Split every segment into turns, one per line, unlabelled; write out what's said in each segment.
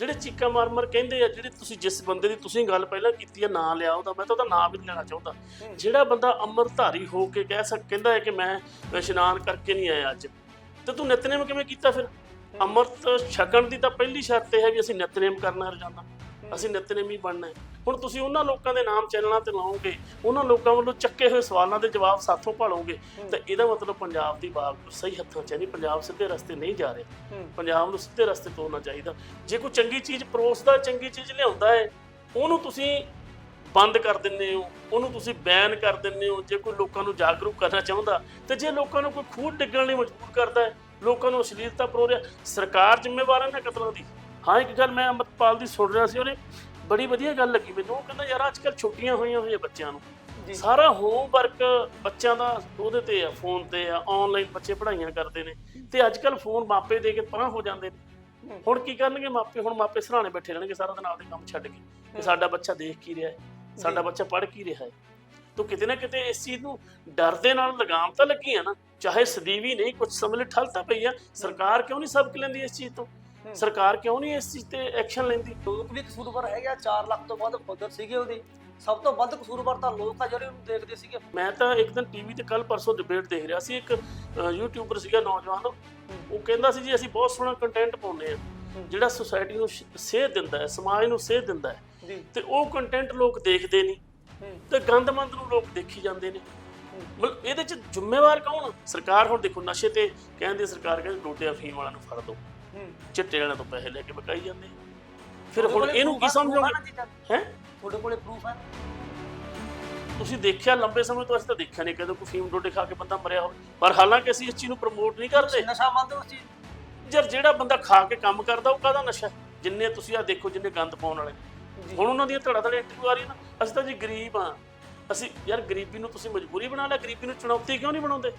ਜਿਹੜੇ ਚੀਕਾ ਮਾਰ ਮਾਰ ਕਹਿੰਦੇ ਆ ਜਿਹੜੇ ਤੁਸੀਂ ਜਿਸ ਬੰਦੇ ਦੀ ਤੁਸੀਂ ਗੱਲ ਪਹਿਲਾਂ ਕੀਤੀ ਆ ਨਾਂ ਲਿਆ ਉਹਦਾ ਮੈਂ ਤਾਂ ਉਹਦਾ ਨਾਂ ਵੀ ਨਹੀਂ ਲੈਣਾ ਚਾਹੁੰਦਾ। ਜਿਹੜਾ ਬੰਦਾ ਅੰਮ੍ਰਿਤਧਾਰੀ ਹੋ ਕੇ ਕਹਿ ਸਕ ਕਹਿੰਦਾ ਹੈ ਕਿ ਮੈਂ ਮੈਂ ਇਸ਼ਨਾਨ ਕਰਕੇ ਨਹੀਂ ਆਇਆ ਅੱਜ। ਤੇ ਤੂੰ ਨਿਤਨੇਮ ਕਿਵੇਂ ਕੀਤਾ ਫਿਰ? ਅੰਮ੍ਰਿਤ ਛਕਣ ਦੀ ਤਾਂ ਪਹਿਲੀ ਸ਼ਰਤ ਇਹ ਹੈ ਵੀ ਅਸੀਂ ਨਿਤਨੇਮ ਕਰਨਾ ਰੋਜ਼ਾਨਾ ਅਸੀਂ ਨਿਤਨੇਮੀ ਬਣਨਾ ਹੈ। ਹੁਣ ਤੁਸੀਂ ਉਹਨਾਂ ਲੋਕਾਂ ਦੇ ਨਾਮ ਚੈਨਲਾਂ ਤੇ ਲਾਓਗੇ ਉਹਨਾਂ ਲੋਕਾਂ ਵੱਲੋਂ ਚੱਕੇ ਹੋਏ ਸਵਾਲਾਂ ਦੇ ਜਵਾਬ ਸਾਥੋਂ ਭਾਲੋਗੇ ਤਾਂ ਇਹਦਾ ਮਤਲਬ ਪੰਜਾਬ ਦੀ ਬਾਗ ਸਹੀ ਹੱਥਾਂ 'ਚ ਹੈ ਨਹੀਂ ਪੰਜਾਬ ਸਿੱਧੇ ਰਸਤੇ ਨਹੀਂ ਜਾ ਰਿਹਾ। ਪੰਜਾਬ ਨੂੰ ਸਿੱਧੇ ਰਸਤੇ ਤੋਰਨਾ ਚਾਹੀਦਾ। ਜੇ ਕੋਈ ਚੰਗੀ ਚੀਜ਼ ਪਰੋਸਦਾ ਚੰਗੀ ਚੀਜ਼ ਲਿਆਉਂਦਾ ਹੈ ਉਹਨੂੰ ਤੁਸੀਂ ਬੰਦ ਕਰ ਦਿੰਦੇ ਹੋ ਉਹਨੂੰ ਤੁਸੀਂ ਬੈਨ ਕਰ ਦਿੰਦੇ ਹੋ ਜੇ ਕੋਈ ਲੋਕਾਂ ਨੂੰ ਜਾਗਰੂਕ ਕਰਨਾ ਚਾਹੁੰਦਾ ਤੇ ਜੇ ਲੋਕਾਂ ਨੂੰ ਕੋਈ ਖੂਹ ਡਿੱਗਣ ਲਈ ਮਜਬੂਰ ਕਰਦਾ ਹੈ ਲੋਕਾਂ ਨੂੰ ਅਸ਼ਲੀਲਤਾ ਪਰੋ ਰਿਹਾ ਸਰਕਾਰ ਜ਼ਿੰਮੇਵਾਰ ਹੈ ਨਾ ਕਤਲਾਂ ਦੀ? ਹਾਂ ਇੱਕ ਗੱਲ ਮੈਂ ਅੰਮ੍ਰਿਤਪਾਲ ਦੀ ਸੁਣ ਰਿਹਾ ਸੀ ਉਹਨੇ ਬੜੀ ਵਧੀਆ ਗੱਲ ਲੱਗੀ ਮੈਨੂੰ। ਉਹ ਕਹਿੰਦਾ ਯਾਰ ਅੱਜ ਕੱਲ ਛੁੱਟੀਆਂ ਹੋਈਆਂ ਹੋਈਆਂ ਬੱਚਿਆਂ ਨੂੰ। ਸਾਰਾ ਹੋਮਵਰਕ ਬੱਚਿਆਂ ਦਾ ਉਹਦੇ ਤੇ ਆ ਫੋਨ ਤੇ ਆ ਆਨਲਾਈਨ ਬੱਚੇ ਪੜ੍ਹਾਈਆਂ ਕਰਦੇ ਨੇ। ਤੇ ਅੱਜ ਕੱਲ ਫੋਨ ਮਾਪੇ ਦੇ ਕੇ ਪਰਾਂ ਹੋ ਜਾਂਦੇ ਨੇ। ਹੁਣ ਕੀ ਕਰਨਗੇ ਮਾਪੇ? ਹੁਣ ਮਾਪੇ ਸਰਾਣੇ ਬੈਠੇ ਰਹਿਣਗੇ ਸਾਰਾ ਦਿਨ ਆਪਦੇ ਕੰਮ ਛੱਡ ਕੇ। ਕਿ ਸਾਡਾ ਬੱਚਾ ਦੇਖ ਕੀ ਰਿਹਾ ਹੈ? ਸਾਡਾ। ਬੱਚਾ ਪੜ੍ਹ ਕੀ ਰਿਹਾ ਹੈ? ਤੋ ਕਿਤੇ ਨਾ ਕਿਤੇ ਇਸ ਚੀਜ਼ ਨੂੰ ਡਰ ਦੇ ਨਾਲ ਲਗਾਮ ਤਾਂ ਲੱਗੀ ਆ ਨਾ। ਚਾਹੇ ਸਦੀਵੀ ਨਹੀਂ ਕੁਝ ਸਮਝ ਲਈ ਠੱਲ ਤਾਂ ਪਈ ਆ। ਸਰਕਾਰ ਕਿਉਂ ਨਹੀਂ ਸਬਕ ਲੈਂਦੀ ਇਸ ਚੀਜ਼ ਤੋਂ। ਸਰਕਾਰ ਕਿਉਂ ਨਹੀਂ ਇਸ ਚੀਜ਼ ਤੇ ਐਕਸ਼ਨ ਲੈਂਦੀ?
ਲੋਕ ਵੀ ਕਸੂਰਵਾਰ ਹੈਗਾ 4 ਲੱਖ ਤੋਂ ਵੱਧ ਫੋਲੋਅਰ ਸੀਗੇ ਉਹਦੇ। ਸਭ ਤੋਂ ਵੱਧ ਕਸੂਰਵਾਰ ਤਾਂ ਲੋਕ ਆ ਜਿਹੜੇ ਉਹਨੂੰ ਦੇਖਦੇ ਸੀਗੇ।
ਮੈਂ ਤਾਂ ਇੱਕ ਦਿਨ ਟੀਵੀ ਤੇ ਕੱਲ ਪਰਸੋਂ ਡਿਬੇਟ ਦੇਖ ਰਿਹਾ ਸੀ ਇੱਕ ਯੂਟਿਊਬਰ ਸੀਗਾ ਨੌਜਵਾਨ ਉਹ ਕਹਿੰਦਾ ਸੀ ਜੀ ਅਸੀਂ ਬਹੁਤ ਸੋਹਣਾ ਕੰਟੈਂਟ ਪਾਉਂਦੇ ਆ। ਜਿਹੜਾ ਸੁਸਾਇਟੀ ਨੂੰ ਸੇਧ ਦਿੰਦਾ ਹੈ ਸਮਾਜ ਨੂੰ ਸੇਧ ਦਿੰਦਾ ਹੈ। ਤੇ ਉਹ ਕੰਟੈਂਟ ਲੋਕ ਦੇਖਦੇ ਨਹੀਂ। ਤੇ ਗੰਦਮੰਦ ਨੂੰ ਲੋਕ ਦੇਖੀ ਜਾਂਦੇ ਨੇ। ਮਤਲਬ ਇਹਦੇ ਚ ਜ਼ਿੰਮੇਵਾਰ ਕੌਣ ਸਰਕਾਰ ਹੁਣ ਦੇਖੋ ਨਸ਼ੇ ਤੇ ਕਹਿੰਦੀ ਸਰਕਾਰ ਕਹਿੰਦੀ ਡੋਡੇ ਅਫੀਮ ਵਾਲਿਆਂ ਨੂੰ ਫੜ
ਹੂੰ
ਚਿੱਟੇ ਵਾਲਿਆਂ ਤੋਂ ਪੈਸੇ ਲੈ ਕੇ ਬਕਾਈ ਜਾਂਦੇ। ਫਿਰ ਹੁਣ ਇਹਨੂੰ ਕੀ ਸਮਝੋਗੇ? ਹੈ
ਤੁਹਾਡੇ ਕੋਲੇ ਪ੍ਰੂਫ ਹੈ
ਤੁਸੀਂ ਦੇਖਿਆ ਲੰਬੇ ਸਮੇਂ ਤੋਂ ਅਸੀਂ ਤਾਂ ਦੇਖਿਆ ਨਹੀਂ ਕਦੇ ਕੋਈ ਫੀਮ ਡੋਡੇ ਖਾ ਕੇ ਬੰਦਾ ਮਰਿਆ ਹੋਵੇ ਪਰ ਹਾਲਾਂਕਿ ਅਸੀਂ ਇਸ ਚੀਜ਼ ਨੂੰ ਪ੍ਰਮੋਟ ਨਹੀਂ ਕਰਦੇ
ਨਸ਼ਾ ਮੰਨਦੇ ਉਸ ਚੀਜ਼
ਜਰ ਜਿਹੜਾ ਬੰਦਾ ਖਾ ਕੇ ਕੰਮ ਕਰਦਾ ਉਹ ਕਾਹਦਾ ਨਸ਼ਾ? ਜਿੰਨੇ ਤੁਸੀਂ ਆ ਦੇਖੋ ਜਿੰਨੇ ਗੰਦ ਪਾਉਣ ਵਾਲੇ। ਹੁਣ ਉਹਨਾਂ ਦੀਆਂ ਧੜਾ ਧੜੇ ਇੰਟਰਵਿਊ ਆ ਰਹੀ ਨਾ ਅਸੀਂ ਤਾਂ ਜੀ ਗਰੀਬ ਆ ਅਸੀਂ ਯਾਰ ਗਰੀਬੀ ਨੂੰ ਤੁਸੀਂ ਮਜਬੂਰੀ ਬਣਾ ਲਿਆ ਗਰੀਬੀ ਨੂੰ ਚੁਣੌਤੀ ਕਿਉਂ ਨਹੀਂ ਬਣਾਉਂਦੇ।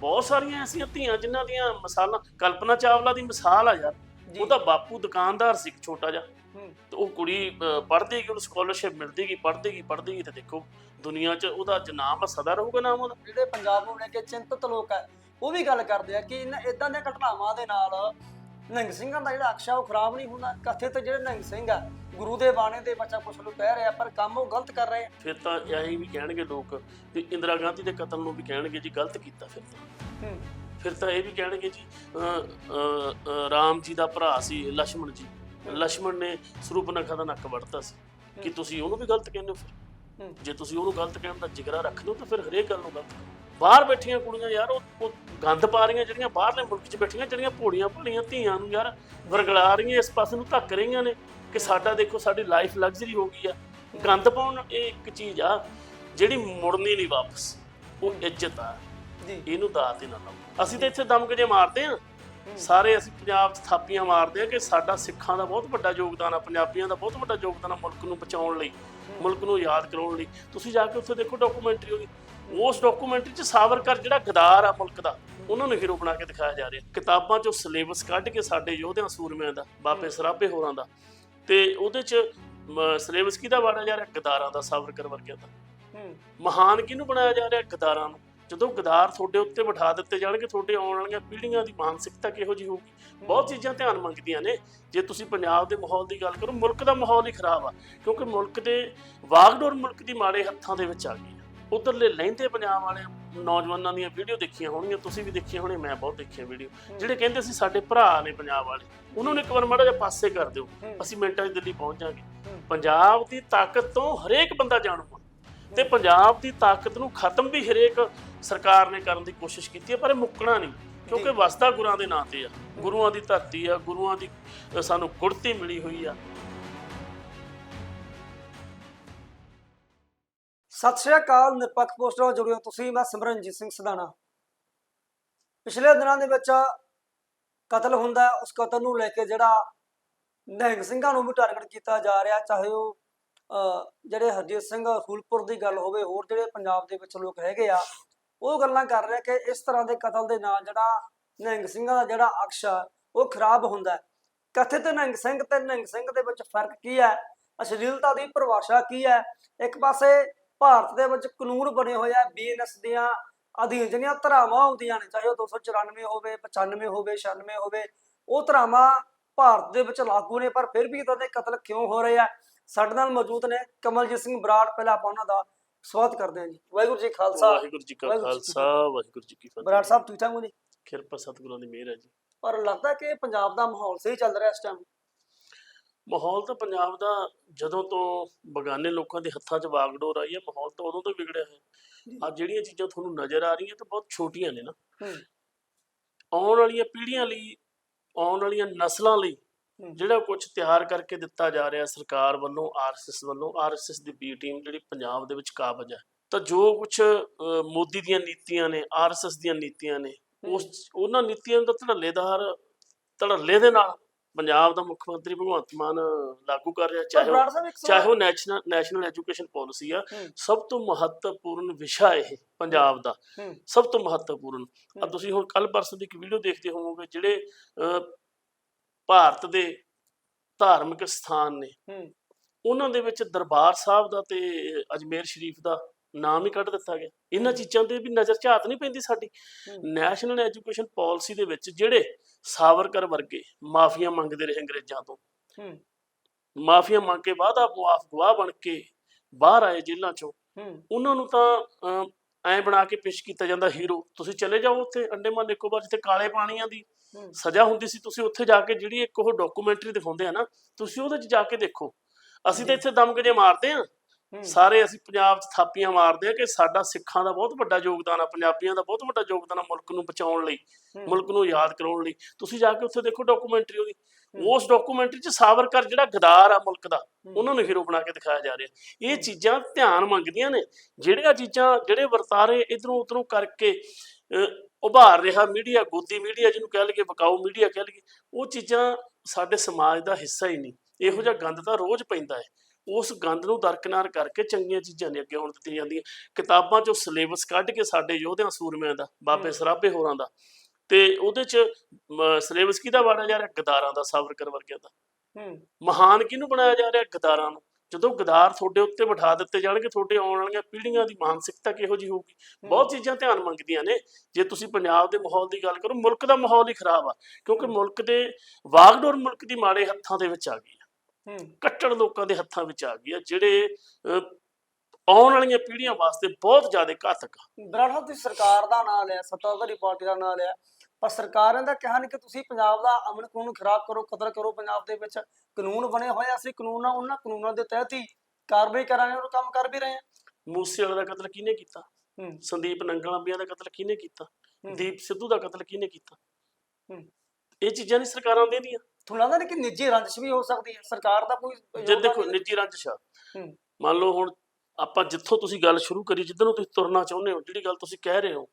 ਬਹੁਤ ਸਾਰੀਆਂ ਐਸੀਆਂ ਧੀਆਂ ਜਿਨ੍ਹਾਂ ਦੀਆਂ ਮਿਸਾਲਾਂ ਕਲਪਨਾ ਚਾਵਲਾ ਦੀ ਮਿਸਾਲ ਆ ਯਾਰ।
ਜੀ।
ਉਹਦਾ ਬਾਪੂ ਦੁਕਾਨਦਾਰ ਸੀ ਇੱਕ ਛੋਟਾ ਜਿਹਾ।
ਹੂੰ।
ਤੇ ਉਹ ਕੁੜੀ ਪੜ੍ਹਦੀ ਗਈ ਉਹਨੂੰ ਸਕਾਲਰਸ਼ਿਪ ਮਿਲਦੀ ਗਈ ਪੜ੍ਹਦੀ ਗਈ ਪੜ੍ਹਦੀ ਗਈ ਤੇ ਦੇਖੋ ਦੁਨੀਆ 'ਚ ਉਹਦਾ ਅੱਜ ਨਾਮ ਸਦਾ ਰਹੂਗਾ ਨਾਮ ਉਹਦਾ।
ਜਿਹੜੇ ਪੰਜਾਬ ਨੂੰ ਲੈ ਕੇ ਚਿੰਤਤ ਲੋਕ ਹੈ ਉਹ ਵੀ ਗੱਲ ਕਰਦੇ ਆ ਕਿ ਇਹਨਾਂ ਇਦਾਂ ਦੀਆਂ ਘਟਨਾਵਾਂ ਦੇ ਨਾਲ ਨਿਹੰਗ ਸਿੰਘਾਂ ਦਾ ਜਿਹੜਾ ਅਕਸ਼ਾ ਉਹ ਖਰਾਬ ਨਹੀਂ ਹੁੰਦਾ। ਕਥਿਤ ਜਿਹੜੇ ਨਿਹੰਗ ਸਿੰਘ ਆ ਗੁਰੂ ਦੇ ਬਾਣੇ ਦੇ ਬੱਚਾ ਕੁਛ ਨੂੰ ਕਹਿ ਰਿਹਾ ਪਰ ਕੰਮ ਉਹ ਗਲਤ ਕਰ ਰਹੇ
ਫਿਰ ਤਾਂ ਇਹੀ ਵੀ ਕਹਿਣਗੇ ਲੋਕ ਤੇ ਇੰਦਰਾ ਗਾਂਧੀ ਦੇ ਕਤਲ ਨੂੰ ਵੀ ਕਹਿਣਗੇ ਜੀ ਗਲਤ ਕੀਤਾ ਫਿਰ ਤਾਂ। ਫਿਰ ਤਾਂ ਇਹ ਵੀ ਕਹਿਣਗੇ ਜੀ ਰਾਮ ਜੀ ਦਾ ਭਰਾ ਸੀ ਲక్ష్మణ ਜੀ। ਲక్ష్మణ ਨੇ ਸਰੂਪਨਖਾ ਦਾ ਨੱਕ ਵੱਢਤਾ ਸੀ ਕਿ ਤੁਸੀਂ ਉਹਨੂੰ ਵੀ ਗਲਤ ਕਹਿੰਦੇ ਹੋ ਜੇ ਤੁਸੀਂ ਉਹਨੂੰ ਗਲਤ ਕਹਿਣ ਦਾ ਜਿਗਰਾ ਰੱਖਦੇ ਹੋ ਤਾਂ ਫਿਰ ਹਰੇਕ ਗੱਲ ਨੂੰ ਗਲਤ ਬਾਹਰ ਬੈਠੀਆਂ ਕੁੜੀਆਂ ਯਾਰ ਉਹ ਗੰਦ ਪਾ ਰਹੀਆਂ ਜਿਹੜੀਆਂ ਬਾਹਰਲੇ ਮੁਲਕ 'ਚ ਬੈਠੀਆਂ ਜਿਹੜੀਆਂ ਭੋੜੀਆਂ ਭੋੜੀਆਂ ਧੀਆਂ ਨੂੰ ਯਾਰ ਵਰਗਲਾ ਰਹੀਆਂ ਇਸ ਪਾਸੇ ਨੂੰ ਧੱਕ ਰਹੀਆਂ ਨੇ। ਕਿ ਸਾਡਾ ਦੇਖੋ ਸਾਡੀ ਲਾਈਫ ਲਗਜ਼ਰੀ ਹੋ ਗਈ ਆ। ਗੰਦ ਪਾਉਣ ਇਹ ਇੱਕ ਚੀਜ਼ ਆ ਜਿਹੜੀ ਮੁੜਨੀ ਨਹੀਂ ਵਾਪਸ। ਉਹ ਇੱਜ਼ਤ ਆ।
ਜੀ।
ਇਹਨੂੰ ਦਾਤ ਹੀ ਨਾ ਲਾਓ। ਅਸੀਂ ਤਾਂ ਇੱਥੇ ਦਮਕਜੇ ਮਾਰਦੇ ਆ। ਸਾਰੇ ਅਸੀਂ ਪੰਜਾਬ 'ਚ ਥਾਪੀਆਂ ਮਾਰਦੇ ਆ ਕਿ ਸਾਡਾ ਸਿੱਖਾਂ ਦਾ ਬਹੁਤ ਵੱਡਾ ਯੋਗਦਾਨ ਆ ਪੰਜਾਬੀਆਂ ਦਾ ਬਹੁਤ ਵੱਡਾ ਯੋਗਦਾਨ ਆ ਮੁਲਕ ਨੂੰ ਬਚਾਉਣ ਲਈ ਮੁਲਕ ਨੂੰ ਯਾਦ ਕਰਾਉਣ ਲਈ। ਤੁਸੀਂ ਜਾ ਕੇ ਉੱਥੇ ਦੇਖੋ ਡਾਕੂਮੈਂਟਰੀ ਉਹਦੀ। ਉਸ ਡਾਕੂਮੈਂਟਰੀ 'ਚ ਸਾਵਰਕਰ ਜਿਹੜਾ ਗਦਾਰ ਆ ਮੁਲਕ ਦਾ ਉਹਨਾਂ ਨੂੰ ਹੀਰੋ ਬਣਾ ਕੇ ਦਿਖਾਇਆ ਜਾ ਰਿਹਾ। ਕਿਤਾਬਾਂ 'ਚੋਂ ਸਿਲੇਬਸ ਕੱਢ ਕੇ ਸਾਡੇ ਯੋਧਿਆਂ ਸੂਰਮਿਆਂ ਦਾ ਬਾਬੇ ਸਰਾਭੇ ਹੋਰਾਂ ਦਾ। ਤੇ ਉਹਦੇ 'ਚ ਸਿਲੇਬਸ ਕਿਹਦਾ ਬਣਾਇਆ ਜਾ ਰਿਹਾ ਗਦਾਰਾਂ ਦਾ ਸਾਵਰਕਰ ਵਰਗਿਆਂ ਦਾ। ਮਹਾਨ ਕਿਹਨੂੰ ਬਣਾਇਆ ਜਾ ਰਿਹਾ ਗਦਾਰਾਂ ਨੂੰ? ਜਦੋਂ ਗਦਾਰ ਤੁਹਾਡੇ ਉੱਤੇ ਬਿਠਾ ਦਿੱਤੇ ਜਾਣਗੇ ਤੁਹਾਡੇ ਆਉਣ ਵਾਲੀਆਂ ਪੀੜ੍ਹੀਆਂ ਦੀ ਮਾਨਸਿਕਤਾ ਕਿਹੋ ਜਿਹੀ ਹੋਊਗੀ? ਬਹੁਤ ਚੀਜ਼ਾਂ ਧਿਆਨ ਮੰਗਦੀਆਂ ਨੇ। ਜੇ ਤੁਸੀਂ ਪੰਜਾਬ ਦੇ ਮਾਹੌਲ ਦੀ ਗੱਲ ਕਰੋ ਮੁਲਕ ਦਾ ਮਾਹੌਲ ਹੀ ਖਰਾਬ ਆ ਕਿਉਂਕਿ ਮੁਲਕ ਦੇ ਵਾਗਡੋਰ ਮੁਲਕ ਦੀ ਮਾੜੇ ਹੱਥਾਂ ਦੇ ਵਿੱਚ ਆ ਗਈ ਆ। ਉਧਰਲੇ ਲਹਿੰਦੇ ਪੰਜਾਬ ਵਾਲੇ ਨੌਜਵਾਨਾਂ ਦੀਆਂ ਵੀਡੀਓ ਦੇਖੀਆਂ ਹੋਣਗੀਆਂ ਤੁਸੀਂ ਵੀ ਦੇਖੀਆਂ ਹੋਣੀਆਂ ਮੈਂ ਬਹੁਤ ਦੇਖੀਆਂ ਵੀਡੀਓ ਜਿਹੜੇ ਕਹਿੰਦੇ ਸੀ ਸਾਡੇ ਭਰਾ ਨੇ ਪੰਜਾਬ ਵਾਲੇ ਉਹਨਾਂ ਨੂੰ ਇੱਕ ਵਾਰ ਮਾੜਾ ਜਿਹਾ ਪਾਸੇ ਕਰ ਦਿਓ। ਅਸੀਂ ਮਿੰਟਾਂ 'ਚ ਦਿੱਲੀ ਪਹੁੰਚ ਜਾਾਂਗੇ। ਪੰਜਾਬ ਦੀ ਤਾਕਤ ਤੋਂ ਹਰੇਕ ਬੰਦਾ ਜਾਣੂਗਾ ਤੇ ਪੰਜਾਬ ਦੀ ਤਾਕਤ ਨੂੰ ਖਤਮ ਵੀ ਹਰੇਕ ਸਰਕਾਰ ਨੇ ਕਰਨ ਦੀ ਕੋਸ਼ਿਸ਼ ਕੀਤੀ ਹੈ ਪਰ ਇਹ ਮੁੱਕਣਾ ਨਹੀਂ ਕਿਉਂਕਿ। ਵਸਦਾ ਗੁਰਾਂ ਦੇ ਨਾਂ ਤੇ ਆ ਗੁਰੂਆਂ ਦੀ ਧਰਤੀ ਆ ਗੁਰੂਆਂ ਦੀ ਸਾਨੂੰ ਗੁੜਤੀ ਮਿਲੀ ਹੋਈ ਆ
ਸਤਿ ਸ਼੍ਰੀ ਅਕਾਲ ਨਿਰਪੱਖ ਪੋਸਟ ਨਾਲ ਜੁੜਿਓ ਤੁਸੀਂ, ਮੈਂ ਸਿਮਰਨਜੀਤ ਸਿੰਘ ਸਦਾਣਾ। ਪਿਛਲੇ ਦਿਨਾਂ ਦੇ ਵਿੱਚ ਕਤਲ ਹੁੰਦਾ, ਉਸ ਕਤਲ ਨੂੰ ਲੈ ਕੇ ਜਿਹੜਾ ਨਿਹੰਗ ਸਿੰਘਾਂ ਨੂੰ ਵੀ ਟਾਰਗੇਟ ਕੀਤਾ ਜਾ ਰਿਹਾ, ਚਾਹੇ ਉਹ ਜਿਹੜੇ ਹਰਜੀਤ ਸਿੰਘ ਫੂਲਪੁਰ ਦੀ ਗੱਲ ਹੋਵੇ, ਹੋਰ ਜਿਹੜੇ ਪੰਜਾਬ ਦੇ ਵਿੱਚ ਲੋਕ ਹੈਗੇ ਆ, ਉਹ ਗੱਲਾਂ ਕਰ ਰਹੇ ਕਿ ਇਸ ਤਰ੍ਹਾਂ ਦੇ ਕਤਲ ਦੇ ਨਾਲ ਜਿਹੜਾ ਨਿਹੰਗ ਸਿੰਘਾਂ ਦਾ ਜਿਹੜਾ ਅਕਸ਼ ਆ, ਉਹ ਖਰਾਬ ਹੁੰਦਾ ਕਥਿਤ ਨਿਹੰਗ ਸਿੰਘ ਤੇ ਨਿਹੰਗ ਸਿੰਘ ਦੇ ਵਿੱਚ ਫ਼ਰਕ ਕੀ ਹੈ? ਅਸ਼ਲੀਲਤਾ ਦੀ ਪਰਿਭਾਸ਼ਾ ਕੀ ਹੈ? ਇੱਕ ਪਾਸੇ ਭਾਰਤ ਦੇ ਵਿੱਚ ਕਾਨੂੰਨ ਬਣੇ ਹੋਏ ਆ ਬੀਐਨਐਸ ਦੀਆਂ ਅਧੀਨ ਜਿਹੜੀਆਂ ਧਰਾਵਾਂ ਹੁੰਦੀਆਂ ਨੇ ਚਾਹੇ ਉਹ 294 ਹੋਵੇ 95 ਹੋਵੇ 96 ਹੋਵੇ ਉਹ ਧਰਾਵਾਂ ਭਾਰਤ ਦੇ ਵਿੱਚ ਲਾਗੂ ਨੇ ਪਰ ਫਿਰ ਵੀ ਇਦਾਂ ਦੇ ਕਤਲ ਕਿਉਂ ਹੋ ਰਹੇ ਆ? ਸਾਡੇ ਨਾਲ ਮੌਜੂਦ ਨੇ ਕਮਲਜੀਤ ਸਿੰਘ ਬਰਾੜ ਪਹਿਲਾਂ ਆਪਾਂ ਉਹਨਾਂ ਦਾ ਸਵਾਗਤ ਕਰਦੇ ਹਾਂ ਜੀ। ਵਾਹਿਗੁਰੂ ਜੀ ਖਾਲਸਾ।
ਵਾਹਿਗੁਰੂ ਜੀ ਕਾ ਖਾਲਸਾ ਵਾਹਿਗੁਰੂ ਜੀ ਕੀ
ਬਰਾੜ
ਫਤਿਹ
ਸਾਹਿਬ ਠੀਕ ਠਾਕ ਹੋ ਜੀ?
ਕਿਰਪਾ ਸਤਿਗੁਰਾਂ ਦੀ ਮਿਹਰ ਹੈ ਜੀ।
ਪਰ ਲੱਗਦਾ ਕਿ ਪੰਜਾਬ ਦਾ ਮਾਹੌਲ ਸਹੀ ਚੱਲ ਰਿਹਾ ਇਸ ਟਾਈਮ
ਮਾਹੌਲ ਤਾਂ ਪੰਜਾਬ ਦਾ ਜਦੋਂ ਤੋਂ ਬਗਾਨੇ ਲੋਕਾਂ ਦੇ ਹੱਥਾਂ 'ਚ ਵਾਗਡੋਰ ਆਈ ਹੈ ਮਾਹੌਲ ਤਾਂ ਉਦੋਂ ਤੋਂ ਵਿਗੜਿਆ ਹੈ ਆ ਜਿਹੜੀਆਂ ਚੀਜ਼ਾਂ ਤੁਹਾਨੂੰ ਨਜ਼ਰ ਆ ਰਹੀਆਂ ਤਾਂ ਬਹੁਤ ਛੋਟੀਆਂ ਨੇ ਨਾ। ਆਉਣ ਵਾਲੀਆਂ ਪੀੜ੍ਹੀਆਂ ਲਈ ਆਉਣ ਵਾਲੀਆਂ ਨਸਲਾਂ ਲਈ। ਜਿਹੜਾ ਕੁਝ ਤਿਆਰ ਕਰਕੇ ਦਿੱਤਾ ਜਾ ਰਿਹਾ ਸਰਕਾਰ ਵੱਲੋਂ ਆਰਐਸਐਸ ਵੱਲੋਂ ਆਰਐਸਐਸ ਦੀ ਬੀ ਟੀਮ ਜਿਹੜੀ ਪੰਜਾਬ ਦੇ ਵਿੱਚ ਕਾਬਜ ਹੈ ਤਾਂ ਜੋ ਕੁਝ ਮੋਦੀ ਦੀਆਂ ਨੀਤੀਆਂ ਨੇ ਆਰਐਸਐਸ ਦੀਆਂ ਨੀਤੀਆਂ ਨੇ ਉਸ ਉਹਨਾਂ ਨੀਤੀਆਂ ਦਾ ਧੜੱਲੇਦਾਰ ਧੜੱਲੇ ਦੇ ਨਾਲ ਪੰਜਾਬ ਦਾ ਮੁੱਖ ਮੰਤਰੀ ਭਗਵੰਤ ਮਾਨ ਲਾਗੂ ਕਰ ਰਿਹਾ ਚਾਹੇ ਉਹ
ਬਰਾੜ ਸਾਹਿਬ ਇੱਕ
ਚਾਹੇ ਉਹ ਨੈਸ਼ਨਲ ਨੈਸ਼ਨਲ ਐਜੂਕੇਸ਼ਨ ਪਾਲਿਸੀ ਆ
ਹੂੰ।
ਸਭ ਤੋਂ ਮਹੱਤਵਪੂਰਨ ਵਿਸ਼ਾ ਇਹ ਪੰਜਾਬ ਦਾ
ਹੂੰ।
ਸਭ ਤੋਂ ਮਹੱਤਵਪੂਰਨ ਆ
ਹੂੰ।
ਤੁਸੀਂ ਹੁਣ ਕੱਲ ਪਰਸੋਂ ਦੀ ਇੱਕ ਵੀਡੀਓ ਦੇਖਦੇ ਹੋਵੋਗੇ ਜਿਹੜੇ ਅਹ, ਭਾਰਤ ਦੇ ਧਾਰਮਿਕ ਸਥਾਨ ਨੇ
ਹੂੰ
ਉਹਨਾਂ ਦੇ ਵਿੱਚ ਦਰਬਾਰ ਸਾਹਿਬ ਦਾ ਤੇ ਅਜਮੇਰ ਸ਼ਰੀਫ ਦਾ ਨਾਮ ਹੀ ਕੱਢ ਦਿੱਤਾ ਗਿਆ। ਇਹਨਾਂ ਚੀਜ਼ਾਂ ਤੇ ਵੀ ਨਜ਼ਰ ਝਾਤ ਨਹੀਂ ਪੈਂਦੀ ਸਾਡੀ। ਨੈਸ਼ਨਲ ਐਜੂਕੇਸ਼ਨ ਪਾਲਿਸੀ ਦੇ ਵਿੱਚ ਜਿਹੜੇ ਸਾਵਰਕਰ ਵਰਗੇ ਮਾਫੀਆਂ ਮੰਗਦੇ ਰਹੇ ਅੰਗਰੇਜ਼ਾਂ ਤੋਂ। ਮਾਫੀਆਂ ਮੰਗ ਕੇ ਵਾਦਾ ਮੁਆਫ ਗਵਾਹ ਬਣ ਕੇ ਬਾਹਰ ਆਏ ਜੇਲ੍ਹਾਂ ਚੋਂ। ਉਹਨਾਂ ਨੂੰ ਤਾਂ ਐ ਬਣਾ ਕੇ ਪੇਸ਼ ਕੀਤਾ ਜਾਂਦਾ ਹੀਰੋ। ਤੁਸੀਂ ਚਲੇ ਜਾਓ ਉੱਥੇ ਅੰਡੇਮਾਨ ਨਿਕੋਬਾਰ ਜਿੱਥੇ ਕਾਲੇ ਪਾਣੀਆਂ ਦੀ ਸਜ਼ਾ ਹੁੰਦੀ ਸੀ ਤੁਸੀਂ ਉੱਥੇ ਜਾ ਕੇ ਜਿਹੜੀ ਇੱਕ ਉਹ ਡਾਕੂਮੈਂਟਰੀ ਦਿਖਾਉਂਦੇ ਆ ਨਾ ਤੁਸੀਂ ਉਹਦੇ 'ਚ ਜਾ ਕੇ ਦੇਖੋ। ਅਸੀਂ ਤਾਂ ਇੱਥੇ ਦਮਗਜੇ ਮਾਰਦੇ ਆ। ਸਾਰੇ ਅਸੀਂ ਪੰਜਾਬ 'ਚ ਥਾਪੀਆਂ ਮਾਰਦੇ ਆ ਕਿ ਸਾਡਾ ਸਿੱਖਾਂ ਦਾ ਬਹੁਤ ਵੱਡਾ ਯੋਗਦਾਨ ਆ ਪੰਜਾਬੀਆਂ ਦਾ ਬਹੁਤ ਵੱਡਾ ਯੋਗਦਾਨ ਆ ਮੁਲਕ ਨੂੰ ਬਚਾਉਣ ਲਈ। ਮੁਲਕ ਨੂੰ ਯਾਦ ਕਰਾਉਣ ਲਈ। ਤੁਸੀਂ ਜਾ ਕੇ ਉੱਥੇ ਦੇਖੋ ਡਾਕੂਮੈਂਟਰੀ ਉਹਦੀ। ਉਸ ਡਾਕੂਮੈਂਟਰੀ 'ਚ ਸਾਵਰਕਰ ਜਿਹੜਾ ਗਦਾਰ ਆ ਮੁਲਕ ਦਾ। ਉਹਨਾਂ ਨੂੰ ਹੀਰੋ ਬਣਾ ਕੇ ਦਿਖਾਇਆ ਜਾ ਰਿਹਾ। ਇਹ ਚੀਜ਼ਾਂ ਧਿਆਨ ਮੰਗਦੀਆਂ ਨੇ। ਜਿਹੜੀਆਂ ਚੀਜ਼ਾਂ ਜਿਹੜੇ ਵਰਤਾਰੇ ਇਧਰੋਂ ਉਧਰੋਂ ਕਰਕੇ ਉਭਾਰ ਰਿਹਾ ਮੀਡੀਆ ਗੋਦੀ ਮੀਡੀਆ ਜਿਹਨੂੰ ਕਹਿ ਲਈਏ ਬਕਾਊ ਮੀਡੀਆ ਕਹਿ ਲਈਏ ਉਹ ਚੀਜ਼ਾਂ ਸਾਡੇ ਸਮਾਜ ਦਾ ਹਿੱਸਾ ਹੀ ਨਹੀਂ। ਇਹੋ ਜਿਹਾ ਗੰਦ ਤਾਂ ਰੋਜ਼ ਪੈਂਦਾ ਹੈ। ਉਸ ਗੰਦ ਨੂੰ ਦਰਕਨਾਰ ਕਰਕੇ ਚੰਗੀਆਂ ਚੀਜ਼ਾਂ ਨੇ ਅੱਗੇ ਹੁਣ ਦਿੱਤੀਆਂ ਜਾਂਦੀਆਂ। ਕਿਤਾਬਾਂ 'ਚੋਂ ਸਿਲੇਬਸ ਕੱਢ ਕੇ ਸਾਡੇ ਯੋਧਿਆਂ ਸੂਰਮਿਆਂ ਦਾ ਬਾਬੇ। ਸਰਾਭੇ ਹੋਰਾਂ ਦਾ। ਤੇ ਉਹਦੇ 'ਚ ਸਿਲੇਬਸ ਕਿਹਦਾ ਵਾੜਿਆ ਜਾ ਰਿਹਾ? ਗਦਾਰਾਂ ਦਾ ਸਾਵਰਕਰ ਵਰਗਿਆਂ ਦਾ।
ਹੂੰ।
ਮਹਾਨ ਕਿਹਨੂੰ ਬਣਾਇਆ ਜਾ ਰਿਹਾ? ਗਦਾਰਾਂ ਨੂੰ। ਜਦੋਂ ਗਦਾਰ ਤੁਹਾਡੇ ਉੱਤੇ ਬਿਠਾ ਦਿੱਤੇ ਜਾਣਗੇ ਤੁਹਾਡੇ ਆਉਣ ਵਾਲੀਆਂ ਪੀੜ੍ਹੀਆਂ ਦੀ ਮਾਨਸਿਕਤਾ ਕਿਹੋ ਜਿਹੀ ਹੋਊਗੀ? ਬਹੁਤ ਚੀਜ਼ਾਂ ਧਿਆਨ ਮੰਗਦੀਆਂ ਨੇ। ਜੇ ਤੁਸੀਂ ਪੰਜਾਬ ਦੇ ਮਾਹੌਲ ਦੀ ਗੱਲ ਕਰੋ ਮੁਲਕ ਦਾ ਮਾਹੌਲ ਹੀ ਖਰਾਬ ਆ। ਕਿਉਂਕਿ ਮੁਲਕ ਦੇ ਵਾਗਡੋਰ ਮੁਲਕ ਦੀ ਮਾੜੇ ਹੱਥਾਂ ਦੇ ਵਿੱਚ ਆ ਗਈ
ਹੂੰ।
ਕੱਟੜ ਲੋਕਾਂ ਦੇ ਹੱਥਾਂ ਵਿੱਚ ਆ ਗਈ ਆ ਜਿਹੜੇ ਆਉਣ ਵਾਲੀਆਂ ਪੀੜ੍ਹੀਆਂ ਵਾਸਤੇ ਬਹੁਤ ਜ਼ਿਆਦਾ ਘਾਤਕ ਆ।
ਬਰਾੜ ਸਾਹਿਬ ਤੁਸੀਂ ਸਰਕਾਰ ਦਾ ਨਾਮ ਲਿਆ ਸੱਤਾਧਾਰੀ ਪਾਰਟੀ ਦਾ ਨਾਮ ਲਿਆ ਪਰ ਸਰਕਾਰਾਂ ਦਾ ਕਹਿਣਾ ਕਿ ਤੁਸੀਂ ਪੰਜਾਬ ਦਾ ਅਮਨ ਕਾਨੂੰਨ ਖਰਾਬ ਕਰੋ ਕਤਲ ਕਰੋ ਪੰਜਾਬ ਦੇ ਵਿੱਚ ਕਾਨੂੰਨ ਬਣੇ ਹੋਏ ਅਸੀਂ ਕਾਨੂੰਨਾਂ ਉਹਨਾਂ ਕਾਨੂੰਨਾਂ ਦੇ ਤਹਿਤ ਹੀ ਕਾਰਵਾਈ ਕਰਾਂਗੇ ਉਹ ਕੰਮ ਕਰ ਵੀ ਰਹੇ ਆ।
ਮੂਸੇ ਵਾਲੇ ਦਾ ਕਤਲ ਕਿਹਨੇ ਕੀਤਾ?
ਹੂੰ।
ਸੰਦੀਪ ਨੰਗਲੰਬੀਆਂ ਦਾ ਕਤਲ ਕਿਹਨੇ ਕੀਤਾ?
ਹੂੰ।
ਦੀਪ ਸਿੱਧੂ ਦਾ ਕਤਲ ਕਿਹਨੇ ਕੀਤਾ?
ਹੂੰ।
ਇਹ ਚੀਜ਼ਾਂ ਨਹੀਂ ਸਰਕਾਰਾਂ ਦੇਦੀਆਂ।
ਤੁਹਾਨੂੰ ਲੱਗਦਾ ਨਹੀਂ ਕਿ ਨਿੱਜੀ ਰੰਜਿਸ਼ ਵੀ ਹੋ ਸਕਦੀ ਹੈ ਸਰਕਾਰ ਦਾ ਕੋਈ
ਜੇ ਦੇਖੋ? ਨਿੱਜੀ ਰੰਜਿਸ਼ ਆ। ਮੰਨ ਲਓ ਹੁਣ ਆਪਾਂ ਜਿੱਥੋਂ ਤੁਸੀਂ ਗੱਲ ਸ਼ੁਰੂ ਕਰੀ ਜਿੱਧਰ ਨੂੰ ਤੁਸੀਂ ਤੁਰਨਾ ਚਾਹੁੰਦੇ ਹੋ ਜਿਹੜੀ ਗੱਲ ਤੁਸੀਂ ਕਹਿ ਰਹੇ ਹੋ।